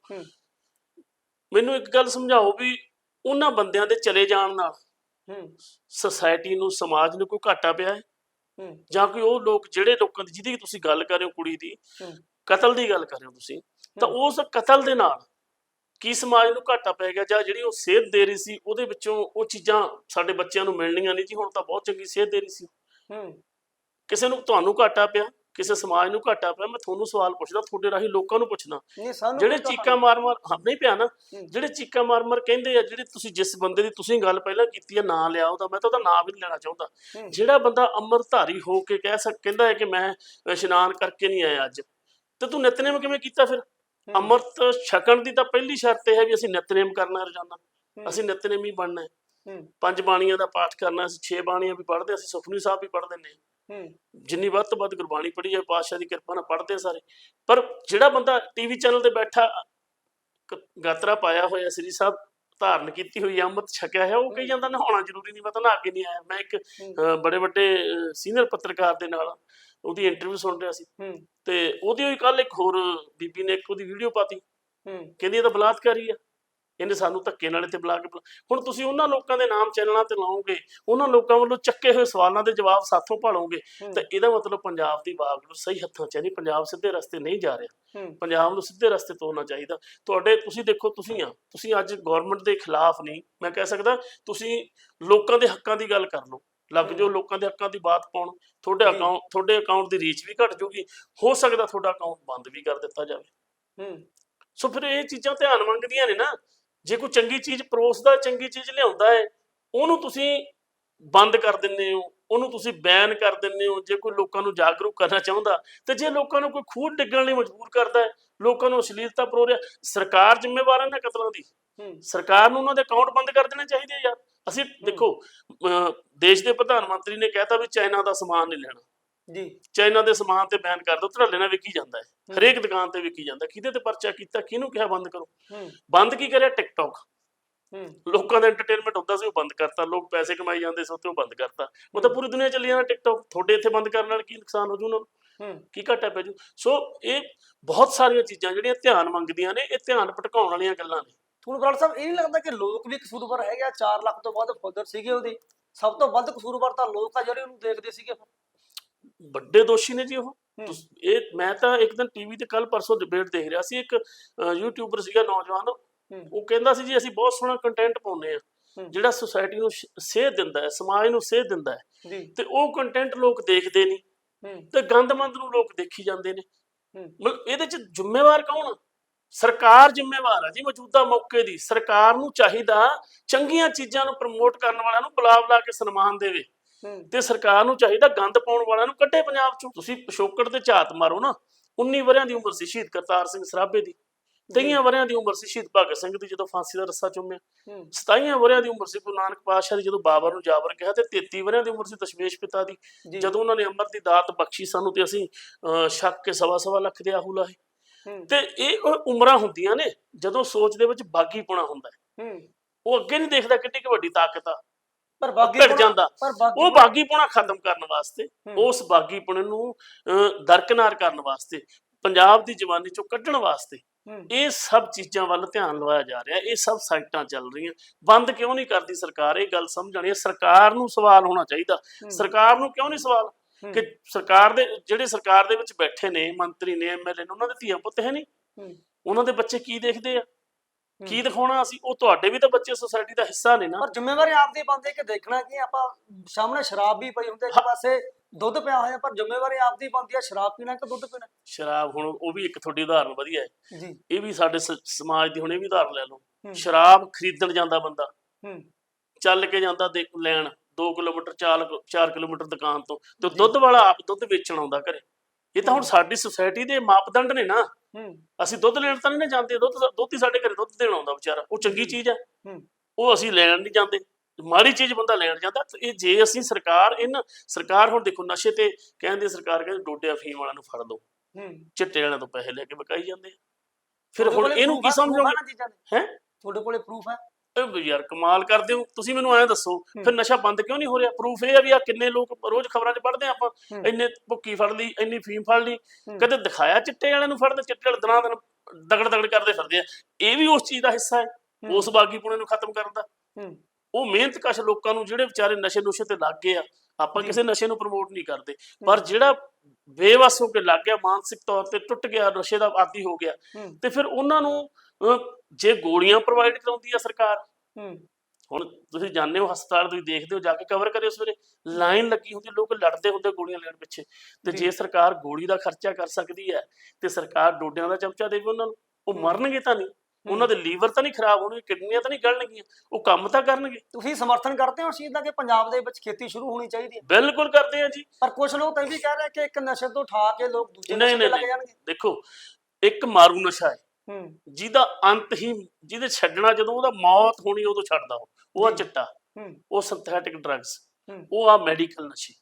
ਮੈਨੂੰ ਇੱਕ ਗੱਲ ਸਮਝਾਓ ਵੀ ਉਹਨਾਂ ਬੰਦਿਆਂ ਦੇ ਚਲੇ ਜਾਣ ਨਾਲ ਸੋਸਾਇਟੀ ਨੂੰ ਸਮਾਜ ਨੂੰ ਕੋਈ ਘਾਟਾ ਪਿਆ ਹੈ ਜਾਂ ਕੋਈ ਉਹ ਲੋਕ ਜਿਹੜੇ ਲੋਕਾਂ ਦੀ ਜਿਹਦੀ ਤੁਸੀਂ ਗੱਲ ਕਰ ਰਹੇ ਹੋ ਕੁੜੀ ਦੀ। ਕਤਲ ਦੀ ਗੱਲ ਕਰ ਰਹੇ ਹੋ ਤੁਸੀਂ ਤਾਂ। ਉਸ ਕਤਲ ਦੇ ਨਾਲ ਕੀ ਸਮਾਜ ਨੂੰ ਘਾਟਾ ਪੈ ਗਿਆ ਜਾਂ ਜਿਹੜੀ ਉਹ ਸਿਹਤ ਦੇ ਰਹੀ ਸੀ ਉਹਦੇ ਵਿੱਚੋਂ ਉਹ ਚੀਜ਼ਾਂ ਸਾਡੇ ਬੱਚਿਆਂ ਨੂੰ ਮਿਲਣੀਆਂ ਨਹੀਂ ਜੀ ਹੁਣ ਤਾਂ ਬਹੁਤ ਚੰਗੀ ਸਿਹਤ ਦੇ ਰਹੀ ਸੀ।
ਹੂੰ।
ਕਿਸੇ ਨੂੰ ਤੁਹਾਨੂੰ ਘਾਟਾ ਪਿਆ ਕਿਸੇ ਸਮਾਜ ਨੂੰ ਘਾਟਾ ਪਿਆ ਮੈਂ ਤੁਹਾਨੂੰ ਸਵਾਲ ਪੁੱਛਦਾ ਤੁਹਾਡੇ ਰਾਹੀਂ ਲੋਕਾਂ ਨੂੰ ਪੁੱਛਣਾ ਜਿਹੜੇ ਚੀਕਾਂ ਮਾਰ-ਮਾਰ ਹਾਂ ਨਹੀਂ ਪਿਆ ਨਾ। ਜਿਹੜੇ ਚੀਕਾਂ ਮਾਰ-ਮਾਰ ਕਹਿੰਦੇ ਆ ਜਿਹੜੇ ਤੁਸੀਂ ਜਿਸ ਬੰਦੇ ਦੀ ਤੁਸੀਂ ਗੱਲ ਪਹਿਲਾਂ ਕੀਤੀ ਆ ਨਾਂ ਲਿਆ ਉਹਦਾ ਮੈਂ ਤਾਂ ਉਹਦਾ ਨਾਂ ਵੀ ਨਹੀਂ ਲੈਣਾ ਚਾਹੁੰਦਾ। ਜਿਹੜਾ ਬੰਦਾ ਅੰਮ੍ਰਿਤਧਾਰੀ ਹੋ ਕੇ ਕਹਿ ਸਕ ਕਹਿੰਦਾ ਹੈ ਕਿ ਮੈਂ ਇਸ਼ਨਾਨ ਕਰਕੇ ਨਹੀਂ ਆਇਆ ਅੱਜ। ਤੇ ਤੂੰ ਨਿਤਨੇਮ ਕਿਵੇਂ ਕੀਤਾ ਫਿਰ। ਅੰਮ੍ਰਿਤ ਛਕਣ ਦੀ ਤਾਂ ਪਹਿਲੀ ਸ਼ਰਤ ਇਹ ਹੈ ਵੀ ਅਸੀਂ ਨਿਤਨੇਮ ਕਰਨਾ ਰੋਜ਼ਾਨਾ
ਹੂੰ।
ਅਸੀਂ ਨਿਤਨੇਮੀ ਬਣਨਾ ਹੈ।
ਹੂੰ।
ਪੰਜ ਬਾਣੀਆਂ ਦਾ ਪਾਠ ਕਰਨਾ ਅਸੀਂ ਛੇ ਬਾਣੀਆਂ ਵੀ ਪੜ੍ਹਦੇ ਅਸੀਂ ਸੁਖਮਨੀ ਸਾਹਿਬ ਵੀ ਪੜ੍ਹਦੇ ਨੇ
ਹੂੰ।
ਜਿੰਨੀ ਵੱਧ ਤੋਂ ਵੱਧ ਗੁਰਬਾਣੀ ਪੜ੍ਹੀ ਜਾਏ ਪਾਤਸ਼ਾਹ ਦੀ ਕਿਰਪਾ ਨਾਲ ਪੜ੍ਹਦੇ ਸਾਰੇ। ਪਰ ਜਿਹੜਾ ਬੰਦਾ ਟੀਵੀ ਚੈਨਲ ਤੇ ਬੈਠਾ ਗਾਤਰਾ ਪਾਇਆ ਹੋਇਆ ਸ੍ਰੀ ਸਾਹਿਬ ਧਾਰਨ ਕੀਤੀ ਹੋਈ ਅੰਮ੍ਰਿਤ ਛਕਿਆ ਹੈ ਉਹ ਕਹੀ ਜਾਂਦਾ ਨਹਾਉਣਾ ਜ਼ਰੂਰੀ ਨਹੀਂ ਮੈਂ ਤਾਂ ਨਹਾ ਕੇ ਨਹੀਂ ਆਇਆ। ਮੈਂ ਇੱਕ ਬੜੇ ਵੱਡੇ ਸੀਨੀਅਰ ਪੱਤਰਕਾਰ ਦੇ ਨਾਲ ਉਹਦੀ ਇੰਟਰਵਿਊ ਸੁਣ ਰਿਹਾ ਸੀ। ਤੇ ਉਹਦੀ ਹੋਈ ਕੱਲ ਇੱਕ ਹੋਰ ਬੀਬੀ ਨੇ ਇੱਕ ਉਹਦੀ ਵੀਡੀਓ ਪਾਤੀ। ਕਹਿੰਦੀ ਇਹ ਤਾਂ ਬਲਾਤਕਾਰੀ ਆ। ਇਹਨੇ ਸਾਨੂੰ ਧੱਕੇ ਨਾਲ ਇੱਥੇ ਬੁਲਾ ਕੇ ਹੁਣ ਤੁਸੀਂ ਉਹਨਾਂ ਲੋਕਾਂ ਦੇ ਨਾਮ ਚੈਨਲਾਂ ਤੇ ਲਾਓਗੇ ਉਹਨਾਂ ਲੋਕਾਂ ਵੱਲੋਂ ਚੱਕੇ ਹੋਏ ਸਵਾਲਾਂ ਦੇ ਜਵਾਬ ਸਾਥੋਂ ਭਾਲੋਗੇ। ਤਾਂ ਇਹਦਾ ਮਤਲਬ ਪੰਜਾਬ ਦੀ ਬਾਗਡੋਰ ਸਹੀ ਹੱਥਾਂ 'ਚ ਨਹੀਂ ਪੰਜਾਬ ਸਿੱਧੇ ਰਸਤੇ ਨਹੀਂ ਜਾ ਰਿਹਾ। ਪੰਜਾਬ ਨੂੰ ਸਿੱਧੇ ਰਸਤੇ ਤੋਰਨਾ ਚਾਹੀਦਾ। ਤੁਹਾਡੇ ਤੁਸੀਂ ਦੇਖੋ ਤੁਸੀਂ ਆ। ਤੁਸੀਂ ਅੱਜ ਗਵਰਨਮੈਂਟ ਦੇ ਖਿਲਾਫ ਨਹੀਂ। ਮੈਂ ਕਹਿ ਸਕਦਾ ਤੁਸੀਂ ਲੋਕਾਂ ਦੇ ਹੱਕਾਂ ਦੀ ਗੱਲ ਕਰ ਲਓ। ਲੱਗ ਜਾਓ ਲੋਕਾਂ ਦੇ ਹੱਕਾਂ ਦੀ ਬਾਤ ਪਾਉਣ ਤੁਹਾਡੇ। ਅਕਾਊਂਟ ਤੁਹਾਡੇ ਅਕਾਊਂਟ ਦੀ ਰੀਚ ਵੀ ਘਟ ਜਾਊਗੀ ਹੋ ਸਕਦਾ ਤੁਹਾਡਾ ਅਕਾਊਂਟ ਬੰਦ ਵੀ ਕਰ ਦਿੱਤਾ ਜਾਵੇ।
ਹੂੰ।
ਸੋ ਫਿਰ ਇਹ ਚੀਜ਼ਾਂ ਧਿਆਨ ਮੰਗਦੀਆਂ ਨੇ ਨਾ ਜੇ ਕੋਈ ਚੰਗੀ ਚੀਜ਼ ਪਰੋਸਦਾ ਚੰਗੀ ਚੀਜ਼ ਲਿਆਉਂਦਾ ਹੈ ਉਹਨੂੰ ਤੁਸੀਂ ਬੰਦ ਕਰ ਦਿੰਦੇ ਹੋ ਉਹਨੂੰ ਤੁਸੀਂ ਬੈਨ ਕਰ ਦਿੰਦੇ ਹੋ ਜੇ ਕੋਈ ਲੋਕਾਂ ਨੂੰ ਜਾਗਰੂਕ ਕਰਨਾ ਚਾਹੁੰਦਾ ਤੇ ਜੇ ਲੋਕਾਂ ਨੂੰ ਕੋਈ ਖੂਹ ਡਿੱਗਣ ਲਈ ਮਜਬੂਰ ਕਰਦਾ ਹੈ ਲੋਕਾਂ ਨੂੰ ਅਸ਼ਲੀਲਤਾ ਪਰੋ ਰਿਹਾ ਸਰਕਾਰ ਜ਼ਿੰਮੇਵਾਰ ਹੈ ਨਾ ਕਤਲਾਂ ਦੀ?
ਹੂੰ।
ਸਰਕਾਰ ਨੂੰ ਉਹਨਾਂ ਦੇ ਅਕਾਊਂਟ ਬੰਦ ਕਰ ਦੇਣੇ ਚਾਹੀਦੇ ਆ ਯਾਰ। ਅਸੀਂ ਦੇਖੋ ਦੇਸ਼ ਦੇ ਪ੍ਰਧਾਨ ਮੰਤਰੀ ਨੇ ਕਹਿਤਾ ਵੀ ਚਾਈਨਾ ਦਾ ਸਮਾਨ ਨਹੀਂ ਲੈਣਾ।
ਜੀ।
ਚਾਈਨਾ ਦੇ ਸਮਾਨ ਤੇ ਬੈਨ ਕਰ ਦਿਓ ਧੜੱਲੇ ਨਾਲ ਵਿਕੀ ਜਾਂਦਾ ਹੈ। ਹਰੇਕ ਦੁਕਾਨ ਤੇ ਵਿਕੀ ਜਾਂਦਾ। ਕਿਹਦੇ ਤੇ ਪਰਚਾ ਕੀਤਾ ਕਿਹਨੂੰ ਕਿਹਾ ਬੰਦ ਕਰੋ? ਬੰਦ ਕੀ ਕਰਿਆ? ਟਿਕਟੌਕ। ਲੋਕਾਂ ਦਾ ਐਂਟਰਟੇਨਮੈਂਟ ਹੁੰਦਾ ਸੀ ਉਹ ਬੰਦ ਕਰਤਾ। ਲੋਕ ਪੈਸੇ ਕਮਾਈ ਜਾਂਦੇ ਸੀ ਉੱਤੇ ਉਹ ਬੰਦ ਕਰਤਾ। ਉਹ ਤਾਂ ਪੂਰੀ ਦੁਨੀਆ ਚੱਲੀ ਜਾਣਾ ਟਿਕਟੌਕ। ਤੁਹਾਡੇ ਇੱਥੇ ਬੰਦ ਕਰਨ ਨਾਲ ਕੀ ਨੁਕਸਾਨ ਹੋ ਜੂ ਉਹਨਾਂ ਨੂੰ? ਕੀ ਘਾਟਾ ਪੈ ਜੂ? ਸੋ ਇਹ ਬਹੁਤ ਸਾਰੀਆਂ ਚੀਜ਼ਾਂ ਜਿਹੜੀਆਂ ਧਿਆਨ ਮੰਗਦੀਆਂ ਨੇ ਇਹ ਧਿਆਨ ਭਟਕਾਉਣ ਵਾਲੀਆਂ ਗੱਲਾਂ ਨੇ।
ਤੁਹਾਨੂੰ ਬਰਾੜ ਸਾਹਿਬ ਇਹ ਨਹੀਂ ਲੱਗਦਾ ਕਿ ਲੋਕ ਵੀ ਕਸੂਰਵਾਰ ਹੈਗੇ ਆ? 4 ਲੱਖ ਤੋਂ ਵੱਧ ਫੋਲੋਅਰ ਸੀਗੇ ਉਹਦੇ। ਸਭ ਤੋਂ ਵੱਧ ਕਸੂਰਵਾਰ ਤਾਂ ਲੋਕ ਆ ਜਿਹੜੇ ਉਹਨੂੰ ਦੇਖਦੇ ਸੀਗੇ
ਵੱਡੇ ਦੋਸ਼ੀ ਨੇ ਜੀ ਉਹ। ਇਹ ਮੈਂ ਤਾਂ ਇੱਕ ਦਿਨ ਟੀਵੀ ਤੇ ਕੱਲ ਪਰਸੋਂ ਡਿਬੇਟ ਦੇਖ ਰਿਹਾ ਸੀ ਇੱਕ ਯੂਟਿਊਬਰ ਸੀਗਾ ਨੌਜਵਾਨ। ਉਹ ਕਹਿੰਦਾ ਸੀ ਜੀ ਅਸੀਂ ਬਹੁਤ ਸੋਹਣਾ ਕੰਟੈਂਟ ਪਾਉਂਦੇ ਆ। ਜਿਹੜਾ ਸੁਸਾਇਟੀ ਨੂੰ ਸੇਧ ਦਿੰਦਾ ਹੈ ਸਮਾਜ ਨੂੰ ਸੇਧ ਦਿੰਦਾ ਹੈ। ਤੇ ਉਹ ਕੰਟੈਂਟ ਲੋਕ ਦੇਖਦੇ ਨਹੀਂ। ਤੇ ਗੰਦਮੰਦ ਨੂੰ ਲੋਕ ਦੇਖੀ ਜਾਂਦੇ ਨੇ। ਮਤਲਬ ਇਹਦੇ ਚ ਜ਼ਿੰਮੇਵਾਰ ਕੌਣ ਆ? ਸਰਕਾਰ ਜ਼ਿੰਮੇਵਾਰ ਆ ਜੀ ਮੌਜੂਦਾ ਮੌਕੇ ਦੀ। ਸਰਕਾਰ ਨੂੰ ਚਾਹੀਦਾ ਚੰਗੀਆਂ ਚੀਜ਼ਾਂ ਨੂੰ ਪ੍ਰਮੋਟ ਕਰਨ ਵਾਲਿਆਂ ਨੂੰ ਬੁਲਾ ਬੁਲਾ ਕੇ ਸਨਮਾਨ ਦੇਵੇ। ਤੇ ਸਰਕਾਰ ਨੂੰ ਚਾਹੀਦਾ ਗੰਦ ਪਾਉਣ ਵਾਲਿਆਂ ਨੂੰ ਕੱਢੇ ਪੰਜਾਬ ਚੋਂ। ਤੁਸੀਂ ਪਿਛੋਕੜ ਤੇ ਝਾਤ ਮਾਰੋ ਨਾ। 19 ਵਰਿਆਂ ਦੀ ਉਮਰ ਸੀ ਸ਼ਹੀਦ ਕਰਤਾਰ ਸਿੰਘ ਸਰਾਭੇ ਦੀ। 23 ਵਰਿਆਂ ਦੀ ਉਮਰ ਸੀ ਸ਼ਹੀਦ ਭਗਤ ਸਿੰਘ ਦੀ ਜਦੋਂ ਫਾਂਸੀ ਦਾ ਰੱਸਾ ਚੁੰਮਿਆ।
ਹੂੰ।
27 ਵਰਿਆਂ ਦੀ ਉਮਰ ਸੀ ਗੁਰੂ ਨਾਨਕ ਪਾਤਸ਼ਾਹ ਦੀ ਜਦੋਂ ਬਾਬਰ ਨੂੰ ਜਾਬਰ ਕਿਹਾ ਤੇ 33 ਵਰਿਆਂ ਦੀ ਉਮਰ ਸੀ ਦਸ਼ਮੇਸ਼ ਪਿਤਾ ਦੀ। ਜਦੋਂ ਉਹਨਾਂ ਨੇ ਅੰਮ੍ਰਿਤ ਦੀ ਦਾਤ ਬਖਸ਼ੀ ਸਾਨੂੰ ਤੇ ਅਸੀਂ ਛੱਕ ਕੇ ਸਵਾ ਸਵਾ ਲੱਖ ਦੇ ਆਹੂ ਲਾਏ।
ਹੂੰ
ਤੇ ਇਹ ਉਹ ਉਮਰਾਂ ਹੁੰਦੀਆਂ ਨੇ ਜਦੋਂ ਸੋਚ ਦੇ ਵਿੱਚ ਬਾਗੀਪੁਣਾ ਹੁੰਦਾ ਹੈ। ਉਹ ਅੱਗੇ ਨਹੀਂ ਦੇਖਦਾ ਕਿੱਡੀ ਕੁ ਵੱਡੀ ਤਾਕਤ ਆ।
ਪਰ ਬਾਗੀ
ਘਟ ਜਾਂਦਾ। ਉਹ ਬਾਗੀਪੁਣਾ ਖਤਮ ਕਰਨ ਵਾਸਤੇ। ਉਸ ਬਾਗੀਪੁਣੇ ਨੂੰ ਦਰਕਨਾਰ ਕਰਨ ਵਾਸਤੇ ਪੰਜਾਬ ਦੀ ਜਵਾਨੀ ਚੋਂ ਕੱਢਣ ਵਾਸਤੇ ਇਹ ਸਭ ਚੀਜ਼ਾਂ ਵੱਲ ਧਿਆਨ ਲਵਾਇਆ ਜਾ ਰਿਹਾ। ਇਹ ਸਭ ਸਾਈਟਾਂ ਚੱਲ ਰਹੀਆਂ। ਬੰਦ ਕਿਉਂ ਨਹੀਂ ਕਰਦੀ ਸਰਕਾਰ? ਇਹ ਗੱਲ ਸਮਝਣੀ ਹੈ। ਸਰਕਾਰ ਨੂੰ ਸਵਾਲ ਹੋਣਾ ਚਾਹੀਦਾ। ਸਰਕਾਰ ਨੂੰ ਕਿਉਂ ਨਹੀਂ ਸਵਾਲ। ਕਿ ਸਰਕਾਰ ਦੇ ਜਿਹੜੇ ਸਰਕਾਰ ਦੇ ਵਿੱਚ ਬੈਠੇ ਨੇ ਮੰਤਰੀ ਨੇ ਐਮਐਲਏ ਨੇ ਉਹਨਾਂ ਦੇ ਧੀਆ ਪੁੱਤ ਹੈ ਨਹੀਂ। ਉਹਨਾਂ ਦੇ ਬੱਚੇ ਕੀ ਦੇਖਦੇ ਆ? ਕੀ ਦਿਖਾਉਣਾ ਅਸੀਂ? ਉਹ ਤੁਹਾਡੇ ਵੀ ਤਾਂ ਬੱਚੇ ਸੋਸਾਇਟੀ ਦਾ ਹਿੱਸਾ ਨੇ ਨਾ।
ਪਰ ਜ਼ਿੰਮੇਵਾਰੀ ਆਪਦੀ ਬਣਦੀ ਹੈ ਕਿ ਦੇਖਣਾ ਕਿ ਆਪਾਂ ਸਾਹਮਣੇ ਸ਼ਰਾਬ ਵੀ ਪਈ ਹੁੰਦੀ ਇੱਕ। ਪਾਸੇ ਦੁੱਧ ਪਿਆ ਹੋਇਆ ਪਰ ਜ਼ਿੰਮੇਵਾਰੀ ਆਪਦੀ ਬਣਦੀ ਹੈ ਸ਼ਰਾਬ ਪੀਣਾ ਕਿ ਦੁੱਧ ਪੀਣਾ?
ਸ਼ਰਾਬ ਹੁਣ ਉਹ ਵੀ ਇੱਕ ਤੁਹਾਡੀ ਉਦਾਹਰਨ ਵਧੀਆ ਹੈ।
ਜੀ।
ਇਹ ਵੀ ਸਾਡੇ ਸਮਾਜ ਦੀ ਹੁਣ ਇਹ ਵੀ ਉਦਾਹਰਨ ਲੈ ਲਓ। ਸ਼ਰਾਬ ਖਰੀਦਣ ਜਾਂਦਾ ਬੰਦਾ।
ਹੂੰ।
ਚੱਲ ਕੇ ਜਾਂਦਾ ਦੇਖ ਲੈਣ। 2 ਕਿਲੋਮੀਟਰ 4 4 ਕਿਲੋਮੀਟਰ ਦੁਕਾਨ ਤੋਂ ਤੇ ਦੁੱਧ ਵਾਲਾ ਆਪ ਦੁੱਧ ਵੇਚਣ ਆਉਂਦਾ ਘਰੇ। ਇਹ ਤਾਂ ਹੁਣ ਸਾਡੀ ਸੁਸਾਇਟੀ ਦੇ ਮਾਪਦੰਡ ਨੇ ਨਾ। ਅਸੀਂ ਦੁੱਧ ਲੈਣ ਤਾਂ ਨਹੀਂ ਜਾਂਦੇ ਦੁੱਧ ਦੁੱਧ ਸਾਡੇ ਘਰੇ ਦੁੱਧ ਦੇਣ ਆਉਂਦਾ ਵਿਚਾਰਾ। ਉਹ ਚੰਗੀ ਚੀਜ਼ ਹੂੰ। ਉਹ ਅਸੀਂ ਲੈਣ ਨਹੀਂ ਜਾਂਦੇ। ਮਾੜੀ ਚੀਜ਼ ਬੰਦਾ ਲੈਣ ਜਾਂਦਾ ਇਹ ਜੇ ਅਸੀਂ ਸਰਕਾਰ ਇਹਨਾਂ ਸਰਕਾਰ ਹੁਣ ਦੇਖੋ ਨਸ਼ੇ ਤੇ ਕਹਿੰਦੇ ਸਰਕਾਰ ਕਹਿੰਦੇ ਡੋਡੇ ਅਫੀਮ ਵਾਲਿਆਂ ਨੂੰ ਫੜ ਦੋ
ਹੂੰ।
ਚਿੱਟੇ ਵਾਲਿਆਂ ਤੋਂ ਪੈਸੇ ਲੈ ਕੇ ਵਿਕਾਈ ਜਾਂਦੇ ਆ। ਫਿਰ ਹੁਣ ਇਹਨੂੰ ਕੀ ਸਮਝੋਗੇ?
ਹੈ? ਤੁਹਾਡੇ ਕੋਲੇ ਪ੍ਰੂਫ ਹੈ
ਵੀ ਯਾਰ ਕਮਾਲ ਕਰਦੇ ਹੋ। ਤੁਸੀਂ ਮੈਨੂੰ ਐਂ ਦੱਸੋ ਫਿਰ ਨਸ਼ਾ ਬੰਦ ਕਿਉਂ ਨਹੀਂ ਹੋ ਰਿਹਾ? ਪ੍ਰੂਫ ਇਹ ਆ ਵੀ ਆ ਕਿੰਨੇ ਲੋਕ ਰੋਜ਼ ਖਬਰਾਂ 'ਚ ਪੜ੍ਹਦੇ ਆ ਆਪਾਂ। ਇੰਨੇ ਭੁੱਕੀ ਫੜ ਲਈ ਇੰਨੀ ਫੀਮ ਫੜ ਲਈ। ਕਦੇ ਦਿਖਾਇਆ ਚਿੱਟੇ ਵਾਲਿਆਂ ਨੂੰ ਫੜਦੇ ਚਿੱਟੇ ਵਾਲੇ ਦਿਨਾਂ ਦਿਨ ਦਗੜ ਦਗੜ ਕਰਦੇ ਫਿਰਦੇ ਆ। ਇਹ ਵੀ ਉਸ ਚੀਜ਼ ਦਾ ਹਿੱਸਾ ਹੈ। ਉਸ ਬਾਗੀਪੁਣੇ ਨੂੰ ਖਤਮ ਕਰਨ ਦਾ। ਉਹ ਮਿਹਨਤਕਸ਼ ਲੋਕਾਂ ਨੂੰ ਜਿਹੜੇ ਵਿਚਾਰੇ ਨਸ਼ੇ ਨੁਸ਼ੇ ਤੇ ਲੱਗ ਗਏ ਆ ਆਪਾਂ। ਕਿਸੇ ਨਸ਼ੇ ਨੂੰ ਪ੍ਰਮੋਟ ਨਹੀਂ ਕਰਦੇ। ਪਰ ਜਿਹੜਾ ਬੇਵਸ ਹੋ ਕੇ ਲੱਗ ਗਿਆ ਮਾਨਸਿਕ ਤੌਰ ਤੇ ਟੁੱਟ ਗਿਆ ਨਸ਼ੇ ਦਾ ਆਦੀ ਹੋ ਗਿਆ ਤੇ ਫਿਰ ਉਹਨਾਂ ਨੂੰ ਜੇ ਗੋਲੀਆਂ ਪ੍ਰੋਵਾਈਡ ਕਰਾਉਂਦੀ ਆ ਸਰਕਾਰ
ਹੂੰ।
ਹੁਣ ਤੁਸੀਂ ਜਾਣਦੇ ਹੋ ਹਸਪਤਾਲ ਤੁਸੀਂ ਦੇਖਦੇ ਹੋ ਜਾ ਕੇ ਕਵਰ ਕਰਿਓ ਸਵੇਰੇ ਲਾਈਨ ਲੱਗੀ ਹੁੰਦੀ ਲੋਕ ਲੜਦੇ ਹੁੰਦੇ ਗੋਲੀਆਂ ਲੈਣ ਪਿੱਛੇ। ਤੇ
ਜੀ।
ਸਰਕਾਰ ਗੋਲੀ ਦਾ ਖਰਚਾ ਕਰ ਸਕਦੀ ਹੈ ਤੇ ਸਰਕਾਰ ਡੋਡਿਆਂ ਦਾ ਚਮਚਾ ਦੇਵੇ ਉਹਨਾਂ ਨੂੰ ਉਹ
ਹੂੰ।
ਮਰਨਗੇ ਤਾਂ ਨਹੀਂ। ਉਹਨਾਂ ਦੇ ਲੀਵਰ ਤਾਂ ਨਹੀਂ ਖਰਾਬ ਹੋਣਗੇ ਕਿਡਨੀਆਂ ਤਾਂ ਨਹੀਂ ਗਲਣਗੀਆਂ ਉਹ ਕੰਮ ਤਾਂ ਕਰਨਗੇ।
ਤੁਸੀਂ ਸਮਰਥਨ ਕਰਦੇ ਹੋ ਚੀਜ਼ ਦਾ ਕਿ ਪੰਜਾਬ ਦੇ ਵਿੱਚ ਖੇਤੀ ਸ਼ੁਰੂ ਹੋਣੀ ਚਾਹੀਦੀ ਹੈ?
ਬਿਲਕੁਲ ਕਰਦੇ ਆ ਜੀ।
ਪਰ ਕੁਝ ਲੋਕ ਇਹ ਵੀ ਕਹਿ ਰਹੇ ਕਿ ਇੱਕ ਨਸ਼ੇ ਤੋਂ ਉਠਾ ਕੇ ਲੋਕ ਦੂਜੇ ਨਸ਼ੇ ਲੱਗ। ਜਾਣਗੇ।
ਦੇਖੋ ਇੱਕ ਮਾਰੂ ਨਸ਼ਾ ਹੈ
ਹੂੰ।
ਜਿਹਦਾ ਅੰਤ ਹੀ ਜਿਹਦੇ ਛੱਡਣਾ ਜਦੋਂ ਉਹਦਾ ਮੌਤ ਹੋਣੀ ਉਦੋਂ ਛੱਡਦਾ ਉਹ ਆ। ਚਿੱਟਾ। ਉਹ ਸਿੰਥੈਟਿਕ ਡਰੱਗਸ। ਉਹ ਆ ਮੈਡੀਕਲ ਨਸ਼ੇ।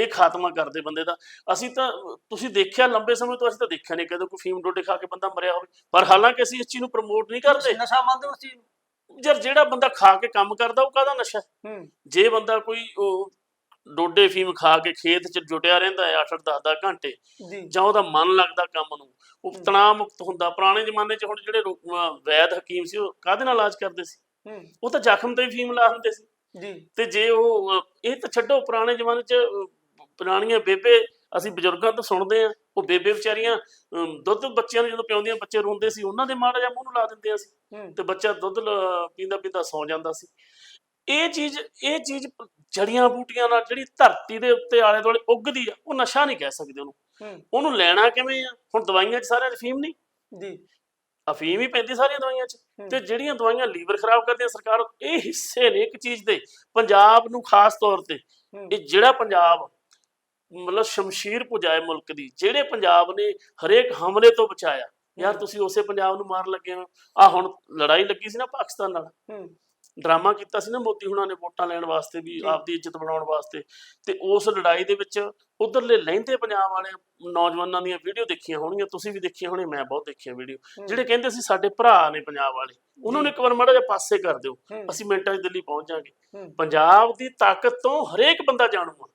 ਇਹ ਖਾਤਮਾ ਕਰਦੇ ਬੰਦੇ ਦਾ। ਅਸੀਂ ਤਾਂ ਤੁਸੀਂ ਦੇਖਿਆ ਲੰਬੇ ਸਮੇਂ ਤੋਂ ਅਸੀਂ ਤਾਂ ਦੇਖਿਆ ਨਹੀਂ ਕਦੇ ਕੋਈ ਫੀਮ ਡੋਡੇ ਖਾ ਕੇ ਬੰਦਾ ਮਰਿਆ ਹੋਵੇ। ਪਰ ਹਾਲਾਂਕਿ ਅਸੀਂ ਇਸ ਚੀਜ਼ ਨੂੰ ਪ੍ਰਮੋਟ ਨਹੀਂ ਕਰਦੇ।
ਨਸ਼ਾ ਮੰਨਦੇ ਉਸ ਚੀਜ਼ ਨੂੰ?
ਜਰ ਜਿਹੜਾ ਬੰਦਾ ਖਾ ਕੇ ਕੰਮ ਕਰਦਾ ਉਹ ਕਾਹਦਾ ਨਸ਼ਾ? ਜੇ ਬੰਦਾ ਕੋਈ ਉਹ ਡੋਡੇ ਫੀਮ ਖਾ ਕੇ ਖੇਤ 'ਚ ਜੁਟਿਆ ਰਹਿੰਦਾ ਹੈ 8-8 10-10 ਘੰਟੇ।
ਜੀ।
ਉਹਦਾ ਮਨ ਲੱਗਦਾ ਕੰਮ ਨੂੰ। ਉਹ ਤਣਾਅ ਮੁਕਤ ਹੁੰਦਾ। ਪੁਰਾਣੇ ਜ਼ਮਾਨੇ 'ਚ ਹੁਣ ਜਿਹੜੇ ਵੈਦ ਹਕੀਮ ਸੀ ਉਹ ਕਾਹਦੇ ਨਾਲ ਇਲਾਜ ਕਰਦੇ ਸੀ? ਉਹ ਤਾਂ ਜ਼ਖਮ ਤੇ ਫੀਮ ਲਾ ਦਿੰਦੇ ਸੀ।
ਜੀ।
ਤੇ ਜੇ ਉਹ ਇਹ ਤਾਂ ਛੱਡੋ ਪੁਰਾਣੇ ਜ਼ਮਾਨੇ 'ਚ ਪੁਰਾਣੀਆਂ ਬੇਬੇ ਅਸੀਂ ਬਜ਼ੁਰਗਾਂ ਤੋਂ ਸੁਣਦੇ ਆ ਉਹ ਬੇਬੇ ਵਿਚਾਰੀਆਂ ਦੁੱਧ ਬੱਚਿਆਂ ਨੂੰ ਜਦੋਂ ਪਿਆਉਂਦੀਆਂ ਬੱਚੇ ਰੋਂਦੇ ਸੀ ਉਹਨਾਂ ਦੇ ਮਾੜਾ ਜਿਹਾ ਮੂੰਹ ਨੂੰ ਲਾ ਦਿੰਦੇ ਸੀ ਤੇ ਬੱਚਾ ਦੁੱਧ ਪੀਂਦਾ ਪੀਂਦਾ ਸੌ ਜਾਂਦਾ ਸੀ। ਇਹ ਚੀਜ਼ ਇਹ ਚੀਜ਼ ਜੜੀਆਂ ਬੂਟੀਆਂ ਨਾਲ ਜਿਹੜੀ ਧਰਤੀ ਦੇ ਉੱਤੇ ਆਲੇ ਦੁਆਲੇ ਉੱਗਦੀ ਆ ਉਹ ਨਸ਼ਾ ਨਹੀਂ ਕਹਿ ਸਕਦੇ ਉਹਨੂੰ। ਉਹਨੂੰ ਲੈਣਾ ਕਿਵੇਂ ਆ? ਹੁਣ ਦਵਾਈਆਂ 'ਚ ਸਾਰਿਆਂ 'ਚ ਫੀਮ ਨਹੀਂ?
ਜੀ।
ਅਫੀਮ ਹੀ ਪੈਂਦੀ ਸਾਰੀਆਂ ਦਵਾਈਆਂ 'ਚ। ਤੇ ਜਿਹੜੀਆਂ ਦਵਾਈਆਂ ਲੀਵਰ ਖਰਾਬ ਕਰਦੀਆਂ ਸਰਕਾਰ ਇਹ ਹਿੱਸੇ ਨੇ ਇੱਕ ਚੀਜ਼ ਦੇ। ਪੰਜਾਬ ਨੂੰ ਖਾਸ ਤੌਰ ਤੇ। ਇਹ ਜਿਹੜਾ ਪੰਜਾਬ ਮਤਲਬ ਸ਼ਮਸ਼ੀਰ ਪੁਜਾਏ ਮੁਲਕ ਦੀ ਜਿਹੜੇ ਪੰਜਾਬ ਨੇ ਹਰੇਕ ਹਮਲੇ ਤੋਂ ਬਚਾਇਆ ਯਾਰ। ਤੁਸੀਂ ਉਸੇ ਪੰਜਾਬ ਨੂੰ ਮਾਰਨ ਲੱਗੇ ਹੋ। ਆ ਹੁਣ ਲੜਾਈ ਲੱਗੀ ਸੀ ਨਾ ਪਾਕਿਸਤਾਨ ਨਾਲ।
ਹੂੰ।
ਡਰਾਮਾ ਕੀਤਾ ਸੀ ਨਾ ਮੋਦੀ ਹੁਣਾਂ ਨੇ ਵੋਟਾਂ ਲੈਣ ਵਾਸਤੇ ਵੀ
ਜੀ।
ਆਪਦੀ ਇੱਜ਼ਤ ਬਣਾਉਣ ਵਾਸਤੇ ਤੇ ਉਸ ਲੜਾਈ ਦੇ ਵਿੱਚ ਉਧਰਲੇ ਲਹਿੰਦੇ ਪੰਜਾਬ ਵਾਲੇ ਨੌਜਵਾਨਾਂ ਦੀਆਂ ਵੀਡੀਓ ਦੇਖੀਆਂ ਹੋਣਗੀਆਂ ਤੁਸੀਂ ਵੀ ਦੇਖੀਆਂ ਹੋਣੀਆਂ ਮੈਂ ਬਹੁਤ ਦੇਖੀਆਂ ਵੀਡੀਓ। ਜਿਹੜੇ ਕਹਿੰਦੇ ਸੀ ਸਾਡੇ ਭਰਾ ਨੇ ਪੰਜਾਬ ਵਾਲੇ ਉਹਨਾਂ ਨੂੰ ਇੱਕ ਵਾਰ ਮਾੜਾ ਜਿਹਾ ਪਾਸੇ ਕਰ ਦਿਓ। ਅਸੀਂ ਮਿੰਟਾਂ 'ਚ ਦਿੱਲੀ ਪਹੁੰਚ ਜਾਾਂਗੇ। ਪੰਜਾਬ ਦੀ ਤਾਕਤ ਤੋਂ ਹਰੇਕ ਬੰਦਾ ਜਾਣੂ ਆ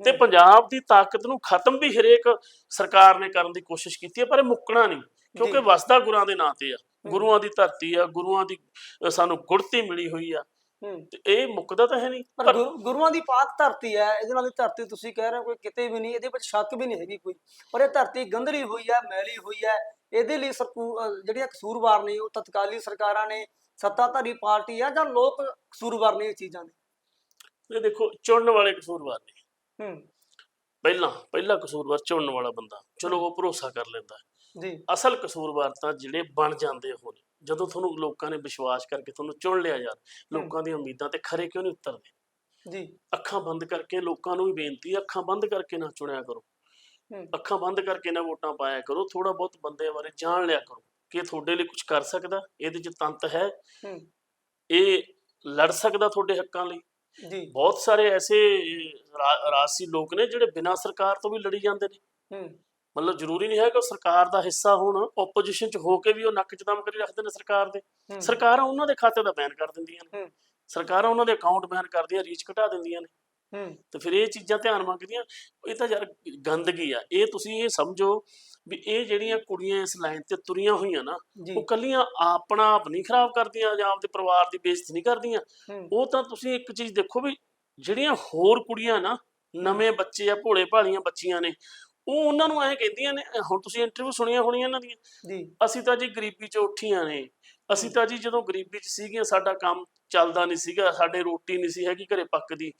ਤੇ। ਪੰਜਾਬ ਦੀ ਤਾਕਤ ਨੂੰ ਖਤਮ ਵੀ ਹਰੇਕ ਸਰਕਾਰ ਨੇ ਕਰਨ ਦੀ ਕੋਸ਼ਿਸ਼ ਕੀਤੀ ਹੈ ਪਰ ਇਹ ਮੁੱਕਣਾ ਨਹੀਂ ਕਿਉਂਕਿ। ਵਸਦਾ ਗੁਰਾਂ ਦੇ ਨਾਂ ਤੇ ਆ। ਗੁਰੂਆਂ ਦੀ ਧਰਤੀ ਆ ਗੁਰੂਆਂ ਦੀ ਸਾਨੂੰ ਗੁੜਤੀ ਮਿਲੀ ਹੋਈ ਆ। ਤੇ ਇਹ ਮੁੱਕਦਾ ਤਾਂ ਹੈ ਨਹੀਂ
ਪਰ
ਪਰ
ਗੁਰੂ- ਗੁਰੂਆਂ ਦੀ ਪਾਕ ਧਰਤੀ ਹੈ ਇਹਦੇ ਨਾਲ ਦੀ ਧਰਤੀ ਤੁਸੀਂ ਕਹਿ ਰਹੇ ਹੋ ਕੋਈ ਕਿਤੇ ਵੀ ਨਹੀਂ ਇਹਦੇ ਵਿੱਚ ਸ਼ੱਕ ਵੀ ਨਹੀਂ ਹੈਗੀ ਕੋਈ। ਪਰ ਇਹ ਧਰਤੀ ਗੰਧਲੀ ਹੋਈ ਹੈ ਮੈਲੀ ਹੋਈ ਹੈ ਇਹਦੇ ਲਈ ਜਿਹੜੀਆਂ ਕਸੂਰਵਾਰ ਨੇ ਉਹ ਤਤਕਾਲੀ ਸਰਕਾਰਾਂ ਨੇ ਸੱਤਾਧਾਰੀ ਪਾਰਟੀ ਆ ਜਾਂ ਲੋਕ ਕਸੂਰਵਾਰ ਨੇ ਇਹ ਚੀਜ਼ਾਂ ਦੇ?
ਇਹ ਦੇਖੋ ਚੁਣਨ ਵਾਲੇ ਕਸੂਰਵਾਰ ਨੇ।
ਹੂੰ।
ਪਹਿਲਾਂ ਪਹਿਲਾ ਕਸੂਰਵਾਰ ਚੁਣਨ ਵਾਲਾ ਬੰਦਾ। ਚਲੋ ਉਹ ਭਰੋਸਾ ਕਰ ਲੈਂਦਾ।
ਜੀ।
ਅਸਲ ਕਸੂਰਵਾਰ ਤਾਂ ਜਿਹੜੇ ਬਣ ਜਾਂਦੇ ਨੇ ਜਦੋਂ ਤੁਹਾਨੂੰ ਲੋਕਾਂ ਨੇ ਵਿਸ਼ਵਾਸ ਕਰਕੇ ਤੁਹਾਨੂੰ ਚੁਣ ਲਿਆ ਯਾਰ ਲੋਕਾਂ ਦੀਆਂ ਉਮੀਦਾਂ ਤੇ ਖਰੇ ਕਿਉਂ ਨਹੀਂ ਉਤਰਦੇ?
ਜੀ।
ਅੱਖਾਂ ਬੰਦ ਕਰਕੇ ਲੋਕਾਂ ਨੂੰ ਵੀ ਬੇਨਤੀ ਹੈ ਅੱਖਾਂ ਬੰਦ ਕਰਕੇ ਨਾ ਚੁਣਿਆ ਕਰੋ।
ਹੂੰ।
ਅੱਖਾਂ ਬੰਦ ਕਰਕੇ ਨਾ ਵੋਟਾਂ ਪਾਇਆ ਕਰੋ ਥੋੜਾ ਬਹੁਤ ਬੰਦੇ ਬਾਰੇ ਜਾਣ ਲਿਆ ਕਰੋ ਕਿ ਇਹ ਤੁਹਾਡੇ ਲਈ ਕੁਝ ਕਰ ਸਕਦਾ ਇਹਦੇ 'ਚ ਤੰਤ ਹੈ।
ਹੂੰ।
ਇਹ ਲੜ ਸਕਦਾ ਤੁਹਾਡੇ ਹੱਕਾਂ ਲਈ।
ਜੀ।
ਬਹੁਤ ਸਾਰੇ ਐਸੇ ਰਾ- ਰਾਜਸੀ ਲੋਕ ਨੇ ਜਿਹੜੇ ਬਿਨਾਂ ਸਰਕਾਰ ਤੋਂ ਵੀ ਲੜੀ ਜਾਂਦੇ ਨੇ।
ਹੂੰ।
ਮਤਲਬ ਜ਼ਰੂਰੀ ਨਹੀਂ ਹੈ ਕਿ ਉਹ ਸਰਕਾਰ ਦਾ ਹਿੱਸਾ ਹੋਣ ਆਪੋਜੀਸ਼ਨ 'ਚ ਹੋ ਕੇ ਵੀ ਉਹ ਨੱਕ 'ਚ ਦਮ ਕਰੀ ਰੱਖਦੇ ਨੇ ਸਰਕਾਰ ਦੇ। ਸਰਕਾਰਾਂ ਉਹਨਾਂ ਦੇ ਖਾਤੇ ਦਾ ਬੈਨ ਕਰ ਦਿੰਦੀਆਂ ਨੇ। ਸਰਕਾਰਾਂ ਉਹਨਾਂ ਦੇ ਅਕਾਊਂਟ ਬੈਨ ਕਰਦੀਆਂ ਰੀਚ ਘਟਾ ਦਿੰਦੀਆਂ ਨੇ।
ਹੂੰ।
ਤੇ ਫਿਰ ਇਹ ਚੀਜ਼ਾਂ ਧਿਆਨ ਮੰਗਦੀਆਂ ਇਹ ਤਾਂ ਯਾਰ ਗੰਦਗੀ ਆ। ਇਹ ਤੁਸੀਂ ਇਹ ਸਮਝੋ ਵੀ ਇਹ ਜਿਹੜੀਆਂ ਕੁੜੀਆਂ ਇਸ ਲਾਈਨ ਤੇ ਤੁਰੀਆਂ ਹੋਈਆਂ ਨਾ ਉਹ ਕੱਲੀਆਂ ਆਪਣਾ ਆਪ ਨਹੀਂ ਖਰਾਬ ਕਰਦੀਆਂ ਜਾਂ ਆਪਦੇ ਪਰਿਵਾਰ ਦੀ ਬੇਇੱਜ਼ਤੀ ਨਹੀਂ ਕਰਦੀਆਂ। ਉਹ ਤਾਂ ਤੁਸੀਂ ਇੱਕ ਚੀਜ਼ ਦੇਖੋ ਵੀ ਜਿਹੜੀਆਂ ਹੋਰ ਕੁੜੀਆਂ ਨਾ ਨਵੇਂ ਬੱਚੇ ਆ ਭੋਲੇ ਭਾਲੀਆਂ ਬੱਚੀਆਂ ਨੇ ਉਹ ਉਹਨਾਂ ਨੂੰ ਐਂ ਕਹਿੰਦੀਆਂ ਨੇ ਹੁਣ ਤੁਸੀਂ ਇੰਟਰਵਿਊ ਸੁਣੀਆਂ ਹੋਣੀਆਂ ਇਹਨਾਂ ਦੀਆਂ।
ਜੀ।
ਅਸੀਂ ਤਾਂ ਜੀ ਗਰੀਬੀ 'ਚ ਉੱਠੀਆਂ ਨੇ। ਅਸੀਂ ਤਾਂ ਜੀ ਜਦੋਂ ਗਰੀਬੀ 'ਚ ਸੀਗੀਆਂ ਸਾਡਾ ਕੰਮ ਚੱਲਦਾ ਨਹੀਂ ਸੀਗਾ ਸਾਡੇ ਰੋਟੀ ਨਹੀਂ ਸੀ ਹੈਗੀ ਘਰੇ ਪੱਕਦੀ